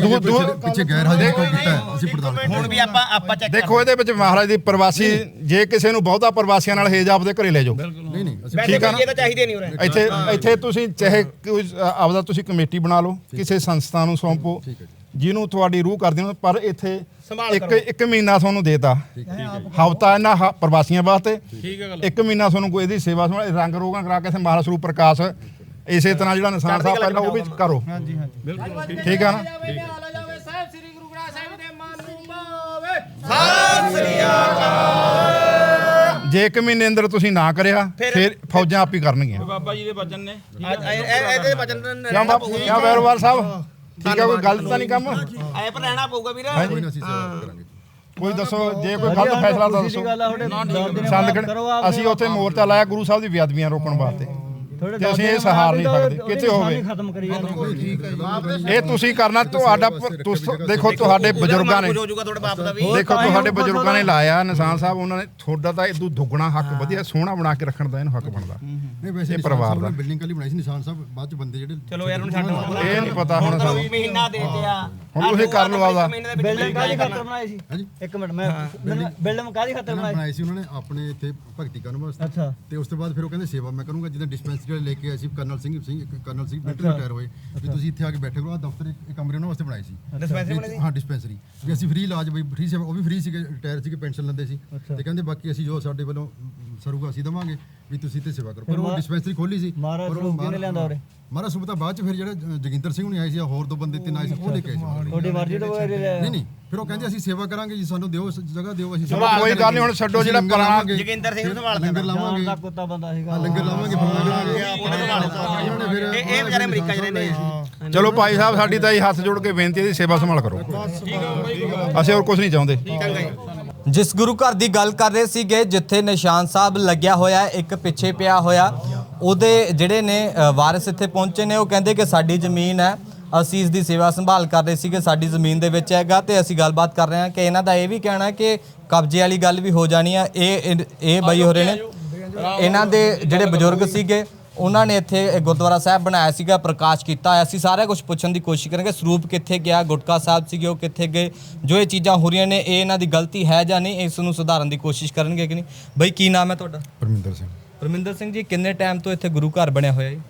ਦੂ ਦੂ ਪਿੱਛੇ ਗੈਰ ਹਾਜ਼ਰੀ ਕਿਉਂ ਕੀਤਾ? ਅਸੀਂ ਪੜਤਾਲ ਹੁਣ ਵੀ ਆਪਾਂ ਆਪਾਂ ਚੈੱਕ ਦੇਖੋ ਇਹਦੇ ਵਿੱਚ ਮਹਾਰਾਜ ਦੀ ਪ੍ਰਵਾਸੀ ਜੇ ਕਿਸੇ ਨੂੰ ਬਹੁਤਾ ਪ੍ਰਵਾਸੀਆਂ ਨਾਲ ਹੇਜ ਆਪਦੇ ਘਰੇ ਲੈ ਜਾਓ। ਨਹੀਂ ਨਹੀਂ ਠੀਕ ਆ ਨਾ? ਚਾਹੀਦੇ ਨਹੀਂ ਉਰੇ। ਇੱਥੇ ਇੱਥੇ ਤੁਸੀਂ ਚਾਹੇ ਆਪਦਾ ਤੁਸੀਂ ਕਮੇਟੀ ਬਣਾ ਲਓ ਕਿਸੇ ਸੰਸਥਾ ਨੂੰ ਸੌਂਪੋ। ਜਿਹਨੂੰ ਤੁਹਾਡੀ ਰੂਹ ਕਰਦੇ ਹੋ ਪਰ ਇੱਥੇ ਇੱਕ ਇੱਕ ਮਹੀਨਾ ਤੁਹਾਨੂੰ ਦੇਤਾ। ਹਫਤਾ ਇਹਨਾਂ ਹ- ਪ੍ਰਵਾਸੀਆਂ ਵਾਸਤੇ। ਠੀਕ ਹੈ। ਗੱਲ। ਇੱਕ ਮਹੀਨਾ ਤੁਹਾਨੂੰ ਕੋਈ ਇਹਦੀ ਸੇਵਾ ਸੰਭਾਲ ਰੰਗ ਰੋਗਾਂ ਕਰਾ ਕੇ ਇੱਥੇ ਮਹਾਰਾਜ ਸਰੂਪ ਪ੍ਰਕਾਸ਼ ਇਸੇ ਤਰ੍ਹਾਂ ਜਿਹੜਾ ਨਿਸ਼ਾਨ ਸਾਹਿਬ ਪਹਿਲਾਂ ਉਹ ਵੀ ਕਰੋ। ਹਾਂਜੀ ਹਾਂਜੀ। ਬਿਲਕੁਲ ਠੀਕ। ਆ ਨਾ? ਜੇ ਇੱਕ ਮਹੀਨੇ ਅੰਦਰ ਤੁਸੀਂ ਨਾ ਕਰਿਆ ਫਿਰ ਫੌਜਾਂ ਆਪ ਹੀ ਕਰਨਗੀਆਂ। ਬਾਬਾ ਜੀ ਦੇ ਵਚਨ ਨੇ। ਇਹਦੇ ਵਚਨ ਕਿਉਂ ਬਾਪ ਕਿਉਂ ਸਾਹਿਬ? ਠੀਕ ਆ ਕੋਈ ਗਲਤ ਤਾਂ ਨਹੀਂ ਕੰਮ? ਐ ਪਰ ਰਹਿਣਾ ਪਊਗਾ ਵੀਰ। ਕੋਈ ਨਾ ਅਸੀਂ ਸੇਵਾ ਕਰਾਂਗੇ। ਕੋਈ ਦੱਸੋ ਜੇ ਕੋਈ ਗਲਤ ਫੈਸਲਾ ਤਾਂ ਦੱਸੋ। ਸੰਦਗੜ ਅਸੀਂ ਉੱਥੇ ਮੋਰਚਾ ਲਾਇਆ ਗੁਰੂ ਸਾਹਿਬ ਦੀ ਬੇਅਦਬੀਆਂ ਰੋਕਣ ਵਾਸਤੇ। ਤੇ ਅਸੀਂ ਇਹ ਸਹਾਰ ਨਹੀਂ ਸਕਦੇ ਕਿਤੇ ਹੋਵੇ। ਖਤਮ ਕਰੀ ਜਾਂਦੇ ਇਹ ਤੁਸੀਂ ਕਰਨਾ ਤੁਹਾਡਾ ਦੇਖੋ ਤੁਹਾਡੇ ਬਜ਼ੁਰਗਾਂ ਨੇ ਹੋ ਜਾਊਗਾ ਤੁਹਾਡੇ ਬਾਪ ਦਾ ਵੀ। ਦੇਖੋ ਤੁਹਾਡੇ ਬਜ਼ੁਰਗਾਂ ਨੇ ਲਾਇਆ ਨਿਸ਼ਾਨ ਸਾਹਿਬ ਉਹਨਾਂ ਨੇ ਤੁਹਾਡਾ ਤਾਂ ਇਦੋਂ ਦੁੱਗਣਾ ਹੱਕ ਵਧੀਆ ਸੋਹਣਾ ਬਣਾ ਕੇ ਰੱਖਣ ਦਾ ਇਹਨੂੰ ਹੱਕ ਬਣਦਾ। ਨਹੀਂ ਵੈਸੇ ਇਹ ਪਰਿਵਾਰ ਦਾ। ਨੇ ਬਿਲਡਿੰਗ ਕੱਲੀ ਬਣਾਈ ਸੀ ਨਿਸ਼ਾਨ ਸਾਹਿਬ ਬਾਅਦ ਚ ਬੰਦੇ ਜਿਹੜੇ ਚਲੋ ਯਾਰ ਹੁਣ ਛੱਡ ਇਹ ਨਹੀਂ ਪਤਾ ਹੁਣ ਸਾਨੂੰ। ਮਹੀਨਾ ਦੇ ਦਿਆ। ਹੁਣ ਤੁਸੀਂ ਕਰ ਲਓ ਆਪਦਾ ਬਿਲਡਿੰਗ ਕਾਦੀ ਖਾਤਰ ਬਣਾਈ ਸੀ? ਹਾਂਜੀ। ਇੱਕ ਮਿੰਟ ਮੈਂ ਬਿਲਡਿੰਗ ਕਾਦੀ ਖਾਤਰ ਬਣਾਈ ਬਣਾਈ ਸੀ? ਉਹਨਾਂ ਨੇ ਆਪਣੇ ਇੱਥੇ ਭਗਤੀ ਕਰਨ ਵਾਸਤੇ। ਅੱਛਾ। ਤੇ ਉਸ ਤੋਂ ਬਾਅਦ ਫਿਰ ਉਹ ਕਹਿੰਦੇ ਸੇਵਾ ਮੈਂ ਕਰੂੰਗਾ ਜਿੱਦਾਂ ਡਿਸਪੈਂਸਰੀ ਲੈ ਕੇ ਆਏ ਸੀ colonel Singh Singh colonel Singh minute retire ਹੋਏ। ਵੀ ਤੁਸੀਂ ਇੱਥੇ ਆ ਕੇ ਬੈਠੇ ਕਰੋ ਆ ਦਫ਼ਤਰ ਇੱਕ ਕਮਰੇ ਉਹਨਾਂ ਵਾਸਤੇ ਬਣਾਈ ਸੀ। ਡਿਸਪੈਂਸਰੀ ਹਾਂ ਡਿਸਪੈਂਸਰੀ ਵੀ ਅਸੀਂ ਫ੍ਰੀ ਇਲਾਜ ਬਈ ਫ੍ਰੀ ਸੇਵਾ ਉਹ ਵੀ ਫ੍ਰੀ ਸੀਗੇ ਰਿਟਾਇਰ ਸੀਗੇ ਪੈਨਸ਼ਨ ਲੈਂਦੇ ਸੀ। ਤੇ ਕਹਿੰਦੇ ਬਾਕੀ ਅਸੀਂ ਜੋ ਸਾਡੇ ਵੱਲੋਂ ਸਰੂਗਾ ਅਸੀਂ ਦਵਾਂਗੇ। ਵੀ ਤੁਸੀਂ ਤੇ ਸੇਵਾ ਕਰੋ। ਪਰ ਉਹ ਡਿਸਪੈਂਸਰੀ ਖੋਲੀ ਸੀ। ਮਹਾਰਾਜ ਪਰ ਉਹ ਸਰੂਪ ਕਿਹਨੇ ਲਿਆਂਦਾ ਉਰੇ? ਮਹਾਰਾਜ ਸਰੂਪ ਤਾਂ ਬਾਅਦ ਚ ਫਿਰ ਜਿਹੜੇ ਜੋਗਿੰਦਰ ਸਿੰਘ ਹੁਣੀ ਆਏ ਸੀ ਹੋਰ ਦੋ ਬੰਦੇ ਤਿੰਨ ਆਏ ਸੀ ਉਹ ਲੈ ਕੇ ਆਏ ਸੀ। ਤੁਹਾਡੀ ਮਰਜ਼ੀ ਤੋਂ ਨਹੀਂ ਨਹੀਂ ਫਿਰ ਉਹ ਕਹਿੰਦੇ ਅਸੀਂ ਸੇਵਾ ਕਰਾਂਗੇ ਜੀ ਸਾਨੂੰ ਦਿਓ ਇਸ ਜਗ੍ਹਾ ਦਿਓ ਅਸੀਂ ਚਲੋ ਕੋਈ ਗੱਲ ਨਹੀਂ ਹੁਣ ਛੱਡੋ ਜਿਹੜਾ ਪੁਰਾਣਾ ਜੋਗਿੰਦਰ ਸਿੰਘ ਨੂੰ ਸੰਭਾਲ ਲੰਗਰ ਲਾਵਾਂਗੇ। ਦਾ ਕੁੱਤਾ ਬੰਦਾ ਸੀਗਾ। ਹਾਂ, ਲੰਗਰ ਲਾਵਾਂਗੇ ਉਹਨਾਂ ਨੇ ਫਿਰ ਇਹ ਇਹ ਵਿਚਾਰੇ ਅਮਰੀਕਾ ਚ ਰਹਿੰਦੇ ਆ। ਚਲੋ ਭਾਈ ਸਾਹਿਬ ਸਾਡੀ ਤਾਂ ਇਹ ਹੱਥ ਜੋੜ ਕੇ ਬੇਨਤੀ ਹੈ ਦੀ ਸੇਵਾ ਸੰਭਾਲ ਕਰੋ। ਅਸੀਂ ਹੋਰ ਕੁਝ ਨਹੀਂ ਚਾਹੁੰਦੇ। ਜਿਸ ਗੁਰੂ ਘਰ ਦੀ ਗੱਲ ਕਰ ਰਹੇ ਸੀਗੇ ਜਿੱਥੇ ਨਿਸ਼ਾਨ ਸਾਹਿਬ ਲੱਗਿਆ ਹੋਇਆ ਇੱਕ ਪਿੱਛੇ ਪਿਆ ਹੋਇਆ ਉਹਦੇ ਜਿਹੜੇ ਨੇ ਅ, ਵਾਰਿਸ ਇੱਥੇ ਪਹੁੰਚੇ ਨੇ ਉਹ ਕਹਿੰਦੇ ਕਿ ਸਾਡੀ ਜ਼ਮੀਨ ਹੈ ਅਸੀਂ ਇਸ ਦੀ ਸੇਵਾ ਸੰਭਾਲ ਕਰ ਰਹੇ ਸੀਗੇ ਸਾਡੀ ਜ਼ਮੀਨ ਦੇ ਵਿੱਚ ਹੈਗਾ ਤੇ ਅਸੀਂ ਗੱਲਬਾਤ ਕਰ ਰਹੇ ਹਾਂ ਕਿ ਇਹਨਾਂ ਦਾ ਇਹ ਵੀ ਕਹਿਣਾ ਕਿ ਕਬਜ਼ੇ ਵਾਲੀ ਗੱਲ ਵੀ ਹੋ ਜਾਣੀ ਆ ਇਹ- ਇਹ ਬਈ ਹੋ ਰਹੇ ਨੇ। ਇਹਨਾਂ ਦੇ ਜਿਹੜੇ ਬਜ਼ੁਰਗ ਸੀਗੇ ਉਹਨਾਂ ਨੇ ਇੱਥੇ ਇਹ ਗੁਰਦੁਆਰਾ ਸਾਹਿਬ ਬਣਾਇਆ ਸੀਗਾ ਪ੍ਰਕਾਸ਼ ਕੀਤਾ ਹੋਇਆ ਸੀ। ਸਾਰਾ ਕੁਝ ਪੁੱਛਣ ਦੀ ਕੋਸ਼ਿਸ਼ ਕਰਾਂਗੇ। ਸਰੂਪ ਕਿੱਥੇ ਗਿਆ ਗੁਟਕਾ ਸਾਹਿਬ ਸੀਗੇ ਉਹ ਕਿੱਥੇ ਗਏ ਜੋ ਇਹ ਚੀਜ਼ਾਂ ਹੋ ਰਹੀਆਂ ਨੇ ਇਹ ਇਹਨਾਂ ਦੀ ਗਲਤੀ ਹੈ ਜਾਂ ਨਹੀਂ ਇਸ ਨੂੰ ਸੁਧਾਰਨ ਦੀ ਕੋਸ਼ਿਸ਼ ਕਰਨਗੇ ਕਿ ਨਹੀਂ? ਬਈ ਕੀ ਨਾਮ ਹੈ ਤੁਹਾਡਾ? ਪਰਮਿੰਦਰ ਸਿੰਘ। ਪਰਮਿੰਦਰ ਸਿੰਘ ਜੀ ਕਿੰਨੇ ਟਾਈਮ ਤੋਂ ਇੱਥੇ ਗੁਰੂ ਘਰ ਬਣਿਆ ਹੋਇਆ ਹੈ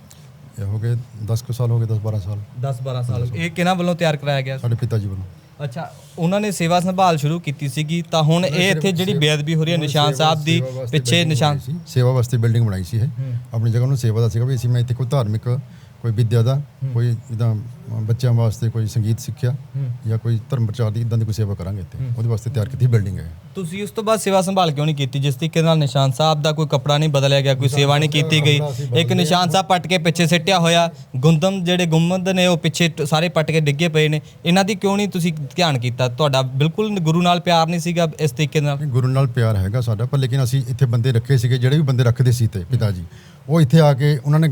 ਇਹ ਹੋ ਗਏ 10 ਕੁ ਸਾਲ ਹੋ ਗਏ 10 12 ਸਾਲ। 10 12 ਸਾਲ ਇਹ ਕਿਹਨਾਂ ਵੱਲੋਂ ਤਿਆਰ ਕਰਾਇਆ ਗਿਆ ਸਾਡੇ ਪਿਤਾ ਜੀ ਵੱਲੋਂ। ਅੱਛਾ ਉਹਨਾਂ ਨੇ ਸੇਵਾ ਸੰਭਾਲ ਸ਼ੁਰੂ ਕੀਤੀ ਸੀਗੀ ਤਾਂ ਹੁਣ ਇਹ ਇੱਥੇ ਜਿਹੜੀ ਬੇਅਦਬੀ ਹੋ ਰਹੀ ਹੈ ਨਿਸ਼ਾਨ ਸਾਹਿਬ ਦੀ ਪਿੱਛੇ ਨਿਸ਼ਾਨ ਸੇਵਾ ਵਾਸਤੇ ਬਿਲਡਿੰਗ ਬਣਾਈ ਸੀ ਇਹ। ਆਪਣੀ ਜਗ੍ਹਾ ਨੂੰ ਸੇਵਾ ਦਾ ਸੀਗਾ ਵੀ ਅਸੀਂ ਮੈਂ ਇੱਥੇ ਕੋਈ ਧਾਰਮਿਕ ਕੋਈ ਵਿਦਿਆ ਦਾ ਕੋਈ ਇਦਾਂ ਬੱਚਿਆਂ ਵਾਸਤੇ ਕੋਈ ਸੰਗੀਤ ਸਿੱਖਿਆ ਜਾਂ ਕੋਈ ਧਰਮ ਪ੍ਰਚਾਰ ਦੀ ਇਦਾਂ ਦੀ ਕੋਈ ਸੇਵਾ ਕਰਾਂਗੇ ਇੱਥੇ। ਉਹਦੇ ਵਾਸਤੇ ਤਿਆਰ ਕੀਤੀ ਬਿਲਡਿੰਗ ਹੈ। ਤੁਸੀਂ ਉਸ ਤੋਂ ਬਾਅਦ ਸੇਵਾ ਸੰਭਾਲ ਕਿਉਂ ਨਹੀਂ ਕੀਤੀ? ਜਿਸ ਤਰੀਕੇ ਨਾਲ ਨਿਸ਼ਾਨ ਸਾਹਿਬ ਦਾ ਕੋਈ ਕੱਪੜਾ ਨਹੀਂ ਬਦਲਿਆ ਗਿਆ ਕੋਈ ਸੇਵਾ ਨਹੀਂ ਕੀਤੀ ਗਈ। ਇੱਕ ਨਿਸ਼ਾਨ ਸਾਹਿਬ ਪੱਟ ਕੇ ਪਿੱਛੇ ਸਿੱਟਿਆ ਹੋਇਆ। ਗੁੰਦਮ ਜਿਹੜੇ ਗੁੰਮਦ ਨੇ ਉਹ ਪਿੱਛੇ ਸਾਰੇ ਪੱਟ ਕੇ ਡਿੱਗੇ ਪਏ ਨੇ। ਇਹਨਾਂ ਦੀ ਕਿਉਂ ਨਹੀਂ ਤੁਸੀਂ ਧਿਆਨ ਕੀਤਾ? ਤੁਹਾਡਾ ਬਿਲਕੁਲ ਗੁਰੂ ਨਾਲ ਪਿਆਰ ਨਹੀਂ ਸੀਗਾ ਇਸ ਤਰੀਕੇ ਨਾਲ? ਗੁਰੂ ਨਾਲ ਪਿਆਰ ਹੈਗਾ ਸਾਡਾ ਪਰ ਲੇਕਿਨ ਅਸੀਂ ਇੱਥੇ ਬੰਦੇ ਰੱਖੇ ਸੀਗੇ ਜਿਹੜੇ ਵੀ ਬੰਦੇ ਰੱਖਦੇ ਸੀ ਤੇ ਪਿਤਾ ਜੀ। ਉਹ ਇੱਥੇ ਆ ਕੇ ਉਹਨਾਂ ਨੇ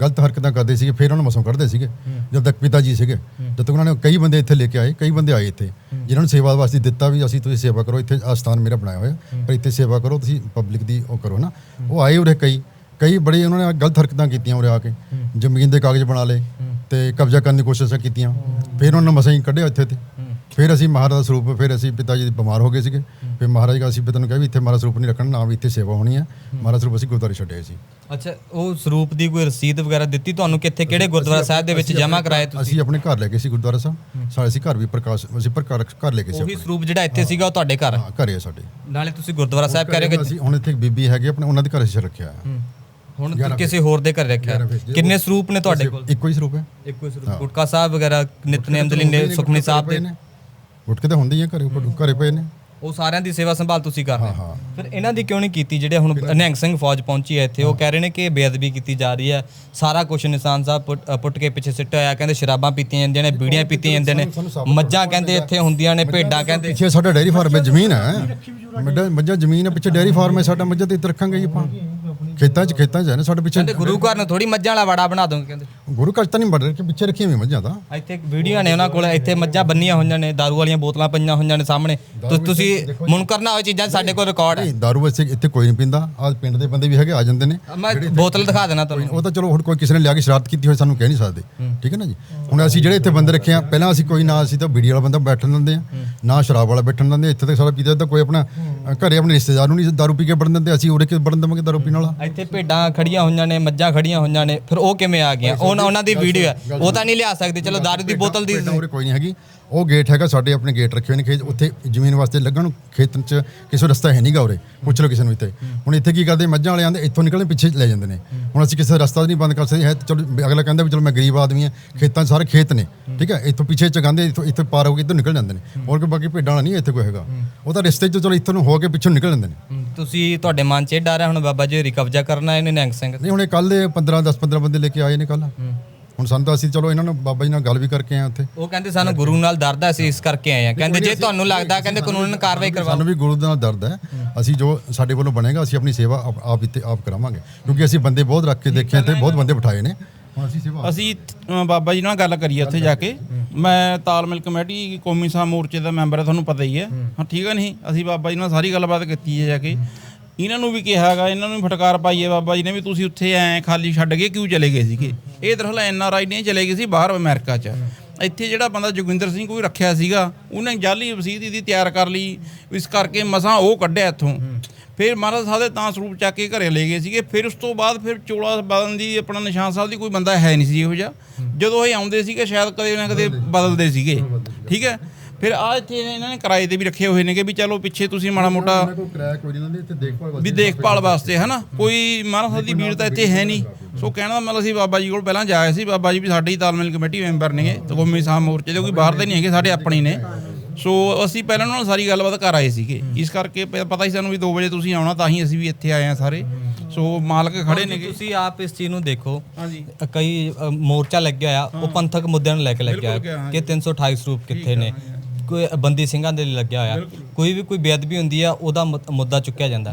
ਗਲਤ ਹਰਕਤਾਂ ਕਰਦੇ ਸੀਗੇ ਫਿਰ ਉਹਨਾਂ ਨੂੰ ਮਸੋਂ ਕੱਢਦੇ ਸੀਗੇ ਜਦ ਤੱਕ ਪਿਤਾ ਜੀ ਸੀਗੇ ਜਦ ਤੱਕ ਉਹਨਾਂ ਨੇ ਕਈ ਬੰਦੇ ਇੱਥੇ ਲੈ ਕੇ ਆਏ ਕਈ ਬੰਦੇ ਆਏ ਇੱਥੇ ਜਿਨ੍ਹਾਂ ਨੂੰ ਸੇਵਾ ਵਾਸਤੇ ਦਿੱਤਾ ਵੀ ਅਸੀਂ ਤੁਸੀਂ ਸੇਵਾ ਕਰੋ ਇੱਥੇ ਆਸਥਾਨ ਮੇਰਾ ਬਣਾਇਆ ਹੋਇਆ ਪਰ ਇੱਥੇ ਸੇਵਾ ਕਰੋ ਤੁਸੀਂ ਪਬਲਿਕ ਦੀ ਉਹ ਕਰੋ ਨਾ। ਉਹ ਆਏ ਉਰੇ ਕਈ ਕਈ ਬੜੇ ਉਹਨਾਂ ਨੇ ਗਲਤ ਹਰਕਤਾਂ ਕੀਤੀਆਂ ਉਰੇ ਆ ਕੇ ਜ਼ਮੀਨ ਦੇ ਕਾਗਜ਼ ਬਣਾ ਲਏ ਤੇ ਕਬਜ਼ਾ ਕਰਨ ਦੀ ਕੋਸ਼ਿਸ਼ਾਂ ਕੀਤੀਆਂ ਫਿਰ ਉਹਨਾਂ ਨੇ ਮਸਾਂ ਹੀ ਕੱਢਿਆ ਇੱਥੇ ਤੇ। ਫਿਰ ਅਸੀਂ ਮਹਾਰਾਜ ਦਾ ਸਰੂਪ ਫਿਰ ਅਸੀਂ ਪਿਤਾ ਜੀ ਬਿਮਾਰ ਹੋ ਗਏ ਸੀਗੇ। ਫਿਰ ਮਹਾਰਾਜ ਦਾ ਅਸੀਂ ਪਿਤਾ ਨੂੰ ਕਿਹਾ ਵੀ ਇੱਥੇ ਮਹਾਰਾਜ ਸਰੂਪ ਨਹੀਂ ਰੱਖਣਾ ਨਾ ਵੀ ਇੱਥੇ ਸੇਵਾ ਹੋਣੀ ਹੈ। ਮਹਾਰਾਜ ਸਰੂਪ ਅਸੀਂ ਗੁਰਦੁਆਰੇ ਛੱਡੇ ਸੀ। ਅੱਛਾ ਉਹ ਸਰੂਪ ਦੀ ਕੋਈ ਰਸੀਦ ਵਗੈਰਾ ਦਿੱਤੀ ਤੁਹਾਨੂੰ ਕਿੱਥੇ ਕਿਹੜੇ ਗੁਰਦੁਆਰਾ ਸਾਹਿਬ ਦੇ ਵਿੱਚ ਜਮ੍ਹਾਂ ਕਰਾਏ ਤੁਸੀਂ? ਅਸੀਂ ਆਪਣੇ ਘਰ ਲੈ ਗਏ ਸੀ ਗੁਰਦੁਆਰਾ ਸਾਹਿਬ। ਸਾਡੇ ਅਸੀਂ ਘਰ ਵੀ ਪ੍ਰਕਾਸ਼ ਅਸੀਂ ਪਰ ਘਰ ਲੈ ਗਏ ਸੀ ਉਹੀ। ਸਰੂਪ ਜਿਹੜਾ ਇੱਥੇ ਸੀਗਾ ਉਹ ਤੁਹਾਡੇ ਘਰ? ਹਾਂ ਘਰੇ ਸਾਡੇ। ਨਾਲੇ ਤੁਸੀਂ ਗੁਰਦੁਆਰਾ ਸਾਹਿਬ ਕਹਿ ਰਹੇ ਹੋ ਕਿ ਅਸੀਂ ਹੁਣ ਇੱਥੇ ਬੀਬੀ ਹੈਗੀ ਆਪਣੇ ਉਹਨਾਂ ਦੇ ਘਰ ਅਸੀਂ ਰੱਖਿਆ ਹੈ। ਹੁਣ ਕਿਸੇ ਹੋਰ ਦੇ ਘਰ ਰੱਖਿਆ। ਕਿੰਨੇ ਸਰੂਪ ਨੇ ਤੁਹਾਡੇ ਕੋਲ? ਇੱਕੋ ਹੀ ਸਰੂਪ ਹੈ। ਇੱਕੋ ਹੀ ਸਰੂਪ। ਗੁਟਕਾ ਸਾਹਿਬ ਵਗੈਰਾ ਨਿਤਨੇਮ ਦੇ ਲਈ ਸੁਖਮਨੀ ਸਾਹਿਬ ਦੇ ਗੁਟਕੇ ਤਾਂ ਹੁੰਦੇ ਹੀ ਆ ਘਰੇ ਘਰੇ ਪਏ ਨੇ। ਉਹ ਸਾਰਿਆਂ ਦੀ ਸੇਵਾ ਸੰਭਾਲ ਤੁਸੀਂ ਕਰ ਰਹੇ ਹਾਂ। ਫਿਰ ਇਹਨਾਂ ਦੀ ਕਿਉਂ ਨਹੀਂ ਕੀਤੀ? ਜਿਹੜੇ ਹੁਣ ਨਿਹੰਗ ਸਿੰਘ ਫੌਜ ਪਹੁੰਚੀ ਹੈ ਇੱਥੇ ਉਹ ਕਹਿ ਰਹੇ ਨੇ ਕਿ ਬੇਅਦਬੀ ਕੀਤੀ ਜਾ ਰਹੀ ਹੈ। ਸਾਰਾ ਕੁਝ ਨਿਸ਼ਾਨ ਸਾਹਿਬ ਪੁੱਟ- ਕੇ ਪਿੱਛੇ ਸਿੱਟਿਆ ਹੋਇਆ ਕਹਿੰਦੇ ਸ਼ਰਾਬਾਂ ਪੀਤੀਆਂ ਜਾਂਦੀਆਂ ਨੇ ਬੀੜੀਆਂ ਪੀਤੀਆਂ ਜਾਂਦੀਆਂ ਨੇ। ਮੱਝਾਂ ਕਹਿੰਦੇ ਇੱਥੇ ਹੁੰਦੀਆਂ ਨੇ ਭੇਡਾਂ ਕਹਿੰਦੇ। ਪਿੱਛੇ ਸਾਡਾ ਡੈਰੀ ਫਾਰਮ ਹੈ ਜ਼ਮੀਨ ਹੈ। ਮੱਝਾਂ ਜ਼ਮੀਨ ਹੈ ਪਿੱਛੇ ਡੈਰੀ ਫਾਰਮ ਹੈ ਸਾਡਾ ਮੱਝਾਂ ਤੇ ਰੱਖਾਂਗੇ ਜੀ ਆਪਾਂ। ਖੇਤਾਂ 'ਚ ਖੇਤਾਂ 'ਚ ਹੈ ਨਾ ਸਾਡੇ ਪਿੱਛੇ। ਕਹਿੰਦੇ ਗੁਰੂ ਘਰ ਨੂੰ ਥੋੜੀ ਮੱਝਾਂ ਵਾਲਾ ਵੜਾ ਬਣਾ ਦੋਗੇ ਕਹਿੰਦੇ। ਗੁਰੂ ਘਰ 'ਚ ਤਾਂ ਨਹੀਂ ਬੜ ਕੇ ਪਿੱਛੇ ਰੱਖੀਆਂ ਵੀ ਮੱਝਾਂ ਤਾਂ। ਇੱਥੇ ਇੱਕ ਵੀਡੀਓ ਨੇ ਉਹਨਾਂ ਕੋਲ ਇੱਥੇ ਮੱਝਾਂ ਬੰਨੀਆਂ ਹੋਈਆਂ ਨੇ ਦਾਰੂ ਵਾਲੀਆਂ ਬੋਤਲਾਂ ਪਈਆਂ ਹੋਈਆਂ ਨੇ ਸਾਹਮਣੇ। ਤੁ- ਤੁਸੀਂ ਮੁਨਕਰ ਨਾ ਹੋਏ ਚੀਜ਼ਾਂ ਸਾਡੇ ਕੋਲ ਰਿਕਾਰਡ ਹੈ। ਨਹੀਂ ਦਾਰੂ ਵੈਸੇ ਇੱਥੇ ਕੋਈ ਨਹੀਂ ਪੀਂਦਾ। ਆ ਪਿੰਡ ਦੇ ਬੰਦੇ ਵੀ ਹੈਗੇ ਆ ਜਾਂਦੇ ਨੇ। ਮੈਂ ਬੋਤਲ ਦਿਖਾ ਦੇਣਾ ਤੁਹਾਨੂੰ। ਉਹ ਤਾਂ ਚਲੋ ਹੁਣ ਕੋਈ ਕਿਸੇ ਨੇ ਲਿਆ ਕੇ ਸ਼ਰਾਰਤ ਕੀਤੀ ਹੋਈ ਸਾਨੂੰ ਕਹਿ ਨਹੀਂ ਸਕਦੇ। ਠੀਕ ਹੈ ਨਾ ਜੀ? ਹੁਣ ਅਸੀਂ ਜਿਹੜੇ ਇੱਥੇ ਬੰਦੇ ਰੱਖੇ ਆ ਪਹਿਲਾਂ ਅਸੀਂ ਕੋਈ ਨਾ ਅਸੀਂ ਤਾਂ ਬੀੜੀ ਵਾਲਾ ਬੰਦਾ ਬੈਠਣ ਦਿੰਦੇ ਆ ਨਾ ਸ਼ਰਾਬ ਵਾਲਾ ਬੈਠਣ ਦਿੰਦੇ ਇੱਥੇ ਤਾਂ ਸਾਰਾ ਪੀਦਾ ਤਾਂ ਕੋਈ ਆਪਣਾ ਘਰੇ ਆਪਣੇ ਰਿਸ਼ਤੇਦਾਰ ਨੂੰ ਨਹੀਂ ਦਾਰੂ ਪੀ ਕੇ ਵੜਨ ਦਿੰਦੇ ਅਸੀਂ ਉਰੇ ਕਿ ਵੜਨ ਦੇਵਾਂਗੇ ਦਾਰੂ ਪੀਣ ਵਾਲਾ? ਇੱਥੇ ਭੇਡਾਂ ਖੜੀਆਂ ਹੋਈਆਂ ਨੇ ਮੱਝਾਂ ਖੜੀਆਂ ਹੋਈਆਂ ਨੇ ਫਿਰ ਉਹ ਕਿਵੇਂ ਆ ਗਈਆਂ? ਉਹਨਾਂ ਉਹਨਾਂ ਦੀ ਵੀਡੀਓ ਹੈ। ਉਹ ਤਾਂ ਨਹੀਂ ਲਿਆ ਸਕਦੇ। ਚਲੋ ਦਾਰੂ ਦੀ ਬੋਤਲ ਦੀ ਕੋਈ ਨਹੀਂ ਹੈਗੀ। ਉਹ ਗੇਟ ਹੈਗਾ ਸਾਡੇ ਆਪਣੇ ਗੇਟ ਰੱਖੇ ਹੋਏ ਨੇ ਖੇਤ ਉੱਥੇ ਜ਼ਮੀਨ ਵਾਸਤੇ ਲੱਗਣ ਨੂੰ ਖੇਤਨ ਚ ਕਿਸੇ ਰਸਤਾ ਹੈ ਨਹੀਂਗਾ ਉਰੇ ਪੁੱਛ ਲਓ ਕਿਸੇ ਨੂੰ ਇੱਥੇ। ਹੁਣ ਇੱਥੇ ਕੀ ਕਰਦੇ ਮੱਝਾਂ ਵਾਲੇ ਆਂਦੇ ਇੱਥੋਂ ਨਿਕਲਣ ਪਿੱਛੇ ਲੈ ਜਾਂਦੇ ਨੇ। ਹੁਣ ਅਸੀਂ ਕਿਸੇ ਰਸਤਾ ਨਹੀਂ ਬੰਦ ਕਰ ਸਕਦੇ ਹੈ ਚਲੋ ਅਗਲਾ ਕਹਿੰਦਾ ਵੀ ਚਲੋ ਮੈਂ ਗਰੀਬ ਆਦਮੀ ਹਾਂ ਖੇਤਾਂ 'ਚ ਸਾਰੇ ਖੇਤ ਨੇ ਠੀਕ ਹੈ ਇੱਥੋਂ ਪਿੱਛੇ ਚਗਾਉਂਦੇ ਇੱਥੋਂ ਇੱਥੇ ਪਾਰ ਹੋ ਕੇ ਇੱਧਰ ਨਿਕਲ ਜਾਂਦੇ ਨੇ। ਹੋਰ ਕੋਈ ਬਾਕੀ ਭੇਡਾਂ ਵਾਲਾ ਨਹੀਂ ਇੱਥੇ ਕੋਈ ਹੈਗਾ। ਉਹ ਤਾਂ ਰਸਤੇ 'ਚ ਚਲੋ ਇੱਥੋਂ ਨੂੰ ਹੋ ਕੇ ਪਿੱਛੋਂ ਨਿਕਲ ਜਾਂਦੇ ਨੇ। ਤੁਸੀਂ ਤੁਹਾਡੇ ਮਨ 'ਚ ਇਹ ਡਰ ਹੈ ਹੁਣ ਬਾਬਾ ਜੀ ਹੋਰੀ ਕਬਜ਼ਾ ਕਰਨਾ ਇਹਨੇ ਨਿਹੰਗ ਸਿੰਘ? ਨਹੀਂ ਹੁਣ ਇਹ ਕੱਲ ਦੇ 15 10 15 ਬੰਦੇ ਲੈ ਕੇ ਆਏ ਨੇ ਕੱਲ ਹੁਣ ਸਾਨੂੰ ਤਾਂ ਅਸੀਂ ਚਲੋ ਇਹਨਾਂ ਨੂੰ ਬਾਬਾ ਜੀ ਨਾਲ ਗੱਲ ਵੀ ਕਰਕੇ ਆਏ ਉੱਥੇ। ਉਹ ਕਹਿੰਦੇ ਸਾਨੂੰ ਗੁਰੂ ਨਾਲ ਡਰਦਾ ਅਸੀਂ ਇਸ ਕਰਕੇ ਆਏ ਆ ਕਹਿੰਦੇ ਜੇ ਤੁਹਾਨੂੰ ਲੱਗਦਾ ਕਹਿੰਦੇ ਕਾਨੂੰਨ ਕਾਰਵਾਈ ਕਰਵਾ ਸਾਨੂੰ ਵੀ ਗੁਰੂ ਦੇ ਨਾਲ ਦਰਦ ਹੈ। ਅਸੀਂ ਜੋ ਸਾਡੇ ਵੱਲੋਂ ਬਣੇਗਾ ਅਸੀਂ ਆਪਣੀ ਸੇਵਾ ਆਪ- ਇੱਥੇ ਆਪ ਕਰਾਵਾਂਗੇ। ਕਿਉਂਕਿ ਅਸੀਂ ਬੰਦੇ ਬਹੁਤ ਰੱਖ ਕੇ ਦੇਖੇ ਤੇ ਬਹੁਤ ਬੰਦੇ ਬਿਠਾਏ ਨੇ। ਅਸੀਂ ਸੇਵਾ ਅਸੀਂ ਅ, ਬਾਬਾ ਜੀ ਨਾਲ ਗੱਲ ਕਰੀ ਉੱਥੇ ਜਾ ਕੇ। ਮੈਂ ਤਾਲਮੇਲ ਕਮੇਟੀ ਕੌਮੀ ਸਾਹ ਮੋਰਚੇ ਦਾ ਮੈਂਬਰ ਹੈ ਤੁਹਾਨੂੰ ਪਤਾ ਹੀ ਹੈ। ਹਾਂ। ਠੀਕ ਹੈ ਨਹੀਂ? ਅਸੀਂ ਬਾਬਾ ਜੀ ਨਾਲ ਸਾਰੀ ਗੱਲਬਾਤ ਕੀਤੀ ਹੈ ਜਾ ਕੇ। ਇਹਨਾਂ ਨੂੰ ਵੀ ਕਿਹਾ ਹੈਗਾ ਇਹਨਾਂ ਨੂੰ ਵੀ ਫਟਕਾਰ ਪਾਈਏ ਬਾਬਾ ਜੀ ਨੇ ਵੀ ਤੁਸੀਂ ਉੱਥੇ ਐ ਖਾਲੀ ਛੱਡ ਕੇ ਕਿਉਂ ਚਲੇ ਗਏ ਸੀਗੇ? ਇਹ ਦਰਅਸਲ ਐਨ ਆਰ ਆਈ ਨੇ ਚਲੇ ਗਏ ਸੀ ਬਾਹਰ ਅਮਰੀਕਾ 'ਚ। ਇੱਥੇ ਜਿਹੜਾ ਬੰਦਾ ਜੋਗਿੰਦਰ ਸਿੰਘ ਕੋਈ ਰੱਖਿਆ ਸੀਗਾ ਉਹਨੇ ਜਾਲੀ ਵਸੀਤ ਦੀ ਤਿਆਰ ਕਰ ਲਈ ਇਸ ਕਰਕੇ ਮਸਾਂ ਉਹ ਕੱਢਿਆ ਇੱਥੋਂ। ਫਿਰ ਮਹਾਰਾਜ ਸਾਹਿਬ ਦੇ ਤਾਂ ਸਰੂਪ ਚੱਕ ਕੇ ਘਰੇ ਲੈ ਗਏ ਸੀਗੇ। ਫਿਰ ਉਸ ਤੋਂ ਬਾਅਦ ਫਿਰ ਚੋਲਾ ਬਦਲਣ ਦੀ ਆਪਣਾ ਨਿਸ਼ਾਨ ਸਾਹਿਬ ਦੀ ਕੋਈ ਬੰਦਾ ਹੈ ਨਹੀਂ ਸੀ ਇਹੋ ਜਿਹਾ। ਜਦੋਂ ਇਹ ਆਉਂਦੇ ਸੀਗੇ ਸ਼ਾਇਦ ਕਦੇ ਨਾ ਕਦੇ ਬਦਲਦੇ ਸੀਗੇ। ਠੀਕ ਹੈ? ਫਿਰ ਆ ਇੱਥੇ ਇਹਨਾਂ ਨੇ ਕਿਰਾਏ ਤੇ ਵੀ ਰੱਖੇ ਹੋਏ ਨੇਗੇ ਵੀ ਚਲੋ ਪਿੱਛੇ ਤੁਸੀਂ ਮਾੜਾ ਮੋਟਾ ਇੱਥੇ ਦੇਖਭਾਲ ਵੀ ਦੇਖਭਾਲ ਵਾਸਤੇ ਹਨਾ? ਕੋਈ ਮਹਾਰਾਜ ਸਾਹਿਬ ਦੀ ਭੀੜ ਤਾਂ ਇੱਥੇ ਹੈ ਨਹੀਂ। ਸੋ ਕਹਿਣ ਦਾ ਮਤਲਬ ਅਸੀਂ ਬਾਬਾ ਜੀ ਕੋਲ ਪਹਿਲਾਂ ਜਾਏ ਸੀ ਬਾਬਾ ਜੀ ਵੀ ਸਾਡੀ ਤਾਲਮੇਲ ਕਮੇਟੀ ਮੈਂਬਰ ਨੇਗੇ ਤੇ ਕੌਮੀ ਸਾਹ ਮੋਰਚੇ ਦੇ ਕੋਈ ਬਾਹਰ ਦੇ ਨਹੀਂ ਹੈਗੇ ਸਾਡੇ ਆਪਣੇ ਨੇ। ਸੋ ਅਸੀਂ ਪਹਿਲਾਂ ਉਹਨਾਂ ਨਾਲ ਸਾਰੀ ਗੱਲਬਾਤ ਕਰ ਆਏ ਸੀਗੇ। ਇਸ ਕਰਕੇ ਪਤਾ ਹੀ ਸਾਨੂੰ ਵੀ 2 ਵਜੇ ਤੁਸੀਂ ਆਉਣਾ ਤਾਂ ਹੀ ਅਸੀਂ ਵੀ ਇੱਥੇ ਆਏ ਆ ਸਾਰੇ। ਸੋ ਮਾਲਕ ਖੜੇ ਨੇਗੇ। ਤੁਸੀਂ ਆਪ ਇਸ ਚੀਜ਼ ਨੂੰ ਦੇਖੋ। ਕਈ ਮੋਰਚਾ ਲੱਗਿਆ ਆ ਉਹ ਪੰਥਕ ਮੁੱਦਿਆਂ ਨੂੰ ਲੈ ਕੇ ਲੱਗਿਆ ਕਿ 328 ਸਰੂਪ ਕਿੱਥੇ ਨੇ। ਕੋਈ ਬੰਦੀ ਸਿੰਘਾਂ ਦੇ ਲਈ ਲੱਗਿਆ ਹੋਇਆ। ਕੋਈ ਵੀ ਕੋਈ ਬੇਅਦਬੀ ਹੁੰਦੀ ਆ ਉਹਦਾ ਮੁੱਦ- ਮੁੱਦਾ ਚੁੱਕਿਆ ਜਾਂਦਾ।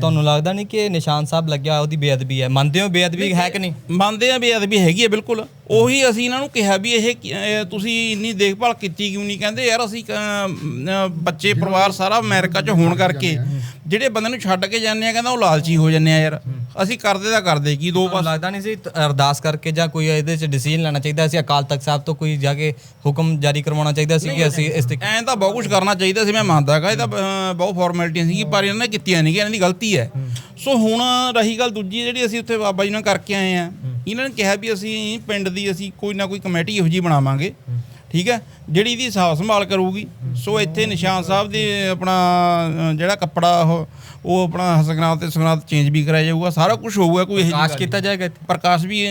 ਤੁਹਾਨੂੰ ਲੱਗਦਾ ਨਹੀਂ ਕਿ ਨਿਸ਼ਾਨ ਸਾਹਿਬ ਲੱਗਿਆ ਹੋਇਆ, ਉਹਦੀ ਬੇਅਦਬੀ ਹੈ? ਮੰਨਦੇ ਹੋ ਬੇਅਦਬੀ ਹੈ ਕਿ ਨਹੀਂ? ਮੰਨਦੇ ਆ ਵੀ ਅਦਬੀ ਹੈਗੀ ਹੈ ਬਿਲਕੁਲ। ਉਹੀ ਅਸੀਂ ਇਹਨਾਂ ਨੂੰ ਕਿਹਾ ਵੀ ਇਹ ਕੀ- ਅਹ ਤੁਸੀਂ ਇੰਨੀ ਦੇਖਭਾਲ ਕੀਤੀ ਕਿਉਂ ਨਹੀਂ? ਕਹਿੰਦੇ ਯਾਰ ਅਸੀਂ ਅਹ, ਅਹ, ਬੱਚੇ ਪਰਿਵਾਰ ਸਾਰਾ ਅਮਰੀਕਾ 'ਚ ਹੋਣ ਕਰਕੇ ਜਿਹੜੇ ਬੰਦੇ ਨੂੰ ਛੱਡ ਕੇ ਜਾਂਦੇ ਆ ਕਹਿੰਦਾ ਉਹ ਲਾਲਚੀ ਹੋ ਜਾਂਦੇ ਆ ਯਾਰ। ਅਸੀਂ ਕਰਦੇ ਤਾਂ ਕਰਦੇ ਕੀ ਦੋ ਪਾਸੇ ਲੱਗਦਾ ਨਹੀਂ ਸੀ ਤ- ਅਰਦਾਸ ਕਰਕੇ ਜਾਂ ਕੋਈ ਇਹਦੇ 'ਚ ਡਿਸੀਜਨ ਲੈਣਾ ਚਾਹੀਦਾ ਸੀ ਅਕਾਲ ਤਖਤ ਸਾਹਿਬ ਤੋਂ ਕੋਈ ਜਾ ਕੇ ਹੁਕਮ ਜਾਰੀ ਕਰਵਾਉਣਾ ਚਾਹੀਦਾ ਸੀ ਕਿ ਅਸੀਂ ਇਸ ਤੇ ਐਂ ਤਾਂ ਬਹੁਤ ਕੁਝ ਕਰਨਾ ਚਾਹੀਦਾ ਸੀ ਮੈਂ ਮੰਨਦਾ ਹੈਗਾ ਇਹ ਤਾਂ ਅਹ, ਬਹੁਤ ਫਾਰਮੈਲਿਟੀਆਂ ਸੀ ਪਰ ਇਹਨਾਂ ਨੇ ਕੀਤੀਆਂ ਨਹੀਂ ਇਹਨਾਂ ਦੀ ਗਲਤੀ ਹੈ। ਸੋ ਹੁਣ ਰਹੀ ਗੱਲ ਦੂਜੀ ਜਿਹੜੀ ਅਸੀਂ ਉੱਥੇ ਬਾਬਾ ਜੀ ਨਾਲ ਕਰਕੇ ਆਏ ਆ ਇਹਨਾਂ ਨੇ ਕਿਹਾ ਵੀ ਅਸੀਂ ਪਿੰਡ ਦੀ ਅਸੀਂ ਕੋਈ ਨਾ ਕੋਈ ਕਮੇਟੀ ਇਹੋ ਜਿਹੀ ਬਣਾਵਾਂਗੇ ਠੀਕ ਹੈ? ਜਿਹੜੀ ਇਹਦੀ ਸਾਫ਼ ਸੰਭਾਲ ਕਰੂਗੀ ਸੋ ਇੱਥੇ ਨਿਸ਼ਾਨ ਸਾਹਿਬ ਦੇ ਆਪਣਾ ਜਿਹੜਾ ਕੱਪੜਾ ਉਹ ਉਹ ਆਪਣਾ ਹਸਗਨਾਤ ਤੇ ਸੁਗਨਾਤ ਚੇਂਜ ਵੀ ਕਰਾਇਆ ਜਾਊਗਾ ਸਾਰਾ ਕੁਝ ਹੋਊਗਾ ਕੋਈ ਇਹ ਕਾਸ਼ ਕੀਤਾ ਜਾਏਗਾ ਪ੍ਰਕਾਸ਼ ਵੀ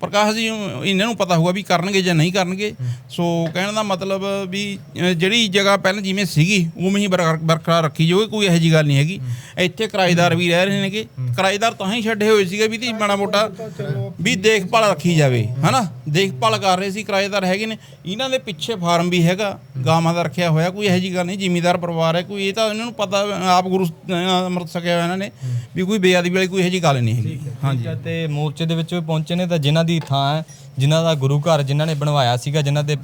ਪ੍ਰਕਾਸ਼ ਜੀ ਇਹਨਾਂ ਨੂੰ ਪਤਾ ਹੋਊਗਾ ਵੀ ਕਰਨਗੇ ਜਾਂ ਨਹੀਂ ਕਰਨਗੇ। ਸੋ ਕਹਿਣ ਦਾ ਮਤਲਬ ਵੀ ਜਿਹੜੀ ਜਗ੍ਹਾ ਪਹਿਲਾਂ ਜਿਵੇਂ ਸੀਗੀ ਉਵੇਂ ਹੀ ਬਰਕਰਾਰ ਬਰਕਰਾਰ ਰੱਖੀ ਜਾਊਗੀ ਕੋਈ ਇਹੋ ਜੀ ਗੱਲ ਨਹੀਂ ਹੈਗੀ। ਇੱਥੇ ਕਿਰਾਏਦਾਰ ਵੀ ਰਹਿ ਰਹੇ ਨੇਗੇ। ਕਿਰਾਏਦਾਰ ਤਾਂ ਹੀ ਛੱਡੇ ਹੋਏ ਸੀਗੇ ਵੀ ਦੀ ਮਾੜਾ ਮੋਟਾ ਵੀ ਦੇਖਭਾਲ ਰੱਖੀ ਜਾਵੇ ਹਨਾ? ਦੇਖਭਾਲ ਕਰ ਰਹੇ ਸੀ ਕਿਰਾਏਦਾਰ ਹੈਗੇ ਨੇ। ਇਹਨਾਂ ਦੇ ਪਿੱਛੇ ਫਾਰਮ ਵੀ ਹੈਗਾ ਗਾਵਾਂ ਦਾ ਰੱਖਿਆ ਹੋਇਆ ਕੋਈ ਇਹੋ ਜੀ ਗੱਲ ਨਹੀਂ ਜ਼ਿਮੀਦਾਰ ਪਰਿਵਾਰ ਹੈ ਕੋਈ ਇਹ ਤਾਂ ਇਹਨਾਂ ਨੂੰ ਪਤਾ ਆਪ ਗੁਰੂ ਅੰਮ੍ਰਿਤ ਹੋਇਆ ਇਹਨਾਂ ਨੇ ਵੀ ਕੋਈ ਬੇਅਦਬੀ ਵਾਲੀ ਕੋਈ ਇਹੋ ਜੀ ਗੱਲ ਨਹੀਂ ਹੈਗੀ। ਹਾਂਜੀ। ਤੇ ਮੋਰਚੇ ਦੇ ਵਿੱਚ ਵੀ ਪਹੁੰਚੇ ਨੇ ਤਾਂ ਜਿਨ੍ਹਾਂ ਦੀ ਥਾਂ ਹੈ ਜਿਨ੍ਹਾਂ ਦਾ ਗੁਰੂ ਘਰ ਜਿਨ੍ਹਾਂ ਨੇ ਬਣਵਾਇਆ ਸੀਗਾ ਜਿਨ੍ਹਾਂ ਦੇ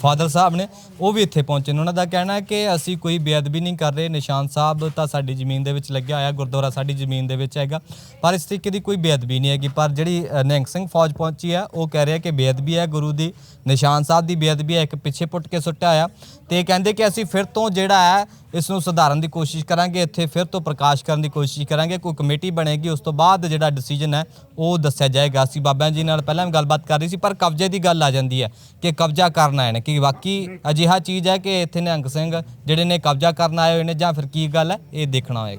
ਫਾਦਰ ਸਾਹਿਬ ਨੇ ਉਹ ਵੀ ਇੱਥੇ ਪਹੁੰਚੇ ਨੇ। ਉਹਨਾਂ ਦਾ ਕਹਿਣਾ ਹੈ ਕਿ ਅਸੀਂ ਕੋਈ ਬੇਅਦਬੀ ਨਹੀਂ ਕਰ ਰਹੇ ਨਿਸ਼ਾਨ ਸਾਹਿਬ ਤਾਂ ਸਾਡੀ ਜ਼ਮੀਨ ਦੇ ਵਿੱਚ ਲੱਗਿਆ ਹੋਇਆ ਗੁਰਦੁਆਰਾ ਸਾਡੀ ਜ਼ਮੀਨ ਦੇ ਵਿੱਚ ਹੈਗਾ ਪਰ ਇਸ ਤਰੀਕੇ ਦੀ ਕੋਈ ਬੇਅਦਬੀ ਨਹੀਂ ਹੈਗੀ। ਪਰ ਜਿਹੜੀ ਨਿਹੰਗ ਸਿੰਘ ਫੌਜ ਪਹੁੰਚੀ ਹੈ ਉਹ ਕਹਿ ਰਿਹਾ ਕਿ ਬੇਅਦਬੀ ਹੈ ਗੁਰੂ ਦੀ ਨਿਸ਼ਾਨ ਸਾਹਿਬ ਦੀ ਬੇਅਦਬੀ ਹੈ ਇੱਕ ਪਿੱਛੇ ਪੁੱਟ ਕੇ ਸੁੱਟਿਆ ਆ ਤੇ ਇਹ ਕਹਿੰਦੇ ਕਿ ਅਸੀਂ ਫਿਰ ਤੋਂ ਜਿਹੜਾ ਹੈ, ਇਸ ਨੂੰ ਸੁਧਾਰਨ ਦੀ ਕੋਸ਼ਿਸ਼ ਕਰਾਂਗੇ, ਇੱਥੇ ਫਿਰ ਤੋਂ ਪ੍ਰਕਾਸ਼ ਕਰਨ ਦੀ ਕੋਸ਼ਿਸ਼ ਕਰਾਂਗੇ, ਕੋਈ ਕਮੇਟੀ ਬਣੇਗੀ, ਉਸ ਤੋਂ ਬਾਅਦ ਜਿਹੜਾ ਡਿਸੀਜਨ ਹੈ, ਉਹ ਦੱਸਿਆ ਜਾਏਗਾ। ਅਸੀਂ ਬਾਬਾ ਜੀ ਨਾਲ ਪਹਿਲਾਂ ਵੀ ਗੱਲਬਾਤ ਕਰ ਰਹੀ ਸੀ, ਪਰ ਕਬਜ਼ੇ ਦੀ ਗੱਲ ਆ ਜਾਂਦੀ ਹੈ ਕਿ ਕਬਜ਼ਾ ਕਰਨਾ ਹੈ ਨਾ, ਕਿ ਬਾਕੀ ਅਜਿਹਾ ਚੀਜ਼ ਹੈ ਕਿ ਇੱਥੇ ਨਿਹੰਗ ਸਿੰਘ ਜਿਹੜੇ ਨੇ ਕਬਜ਼ਾ ਕਰਨ ਆਏ ਹੋਏ ਨੇ ਜਾਂ ਫਿਰ ਕੀ ਗੱਲ ਹੈ, ਇਹ ਦੇਖਣਾ ਹੋਏਗਾ।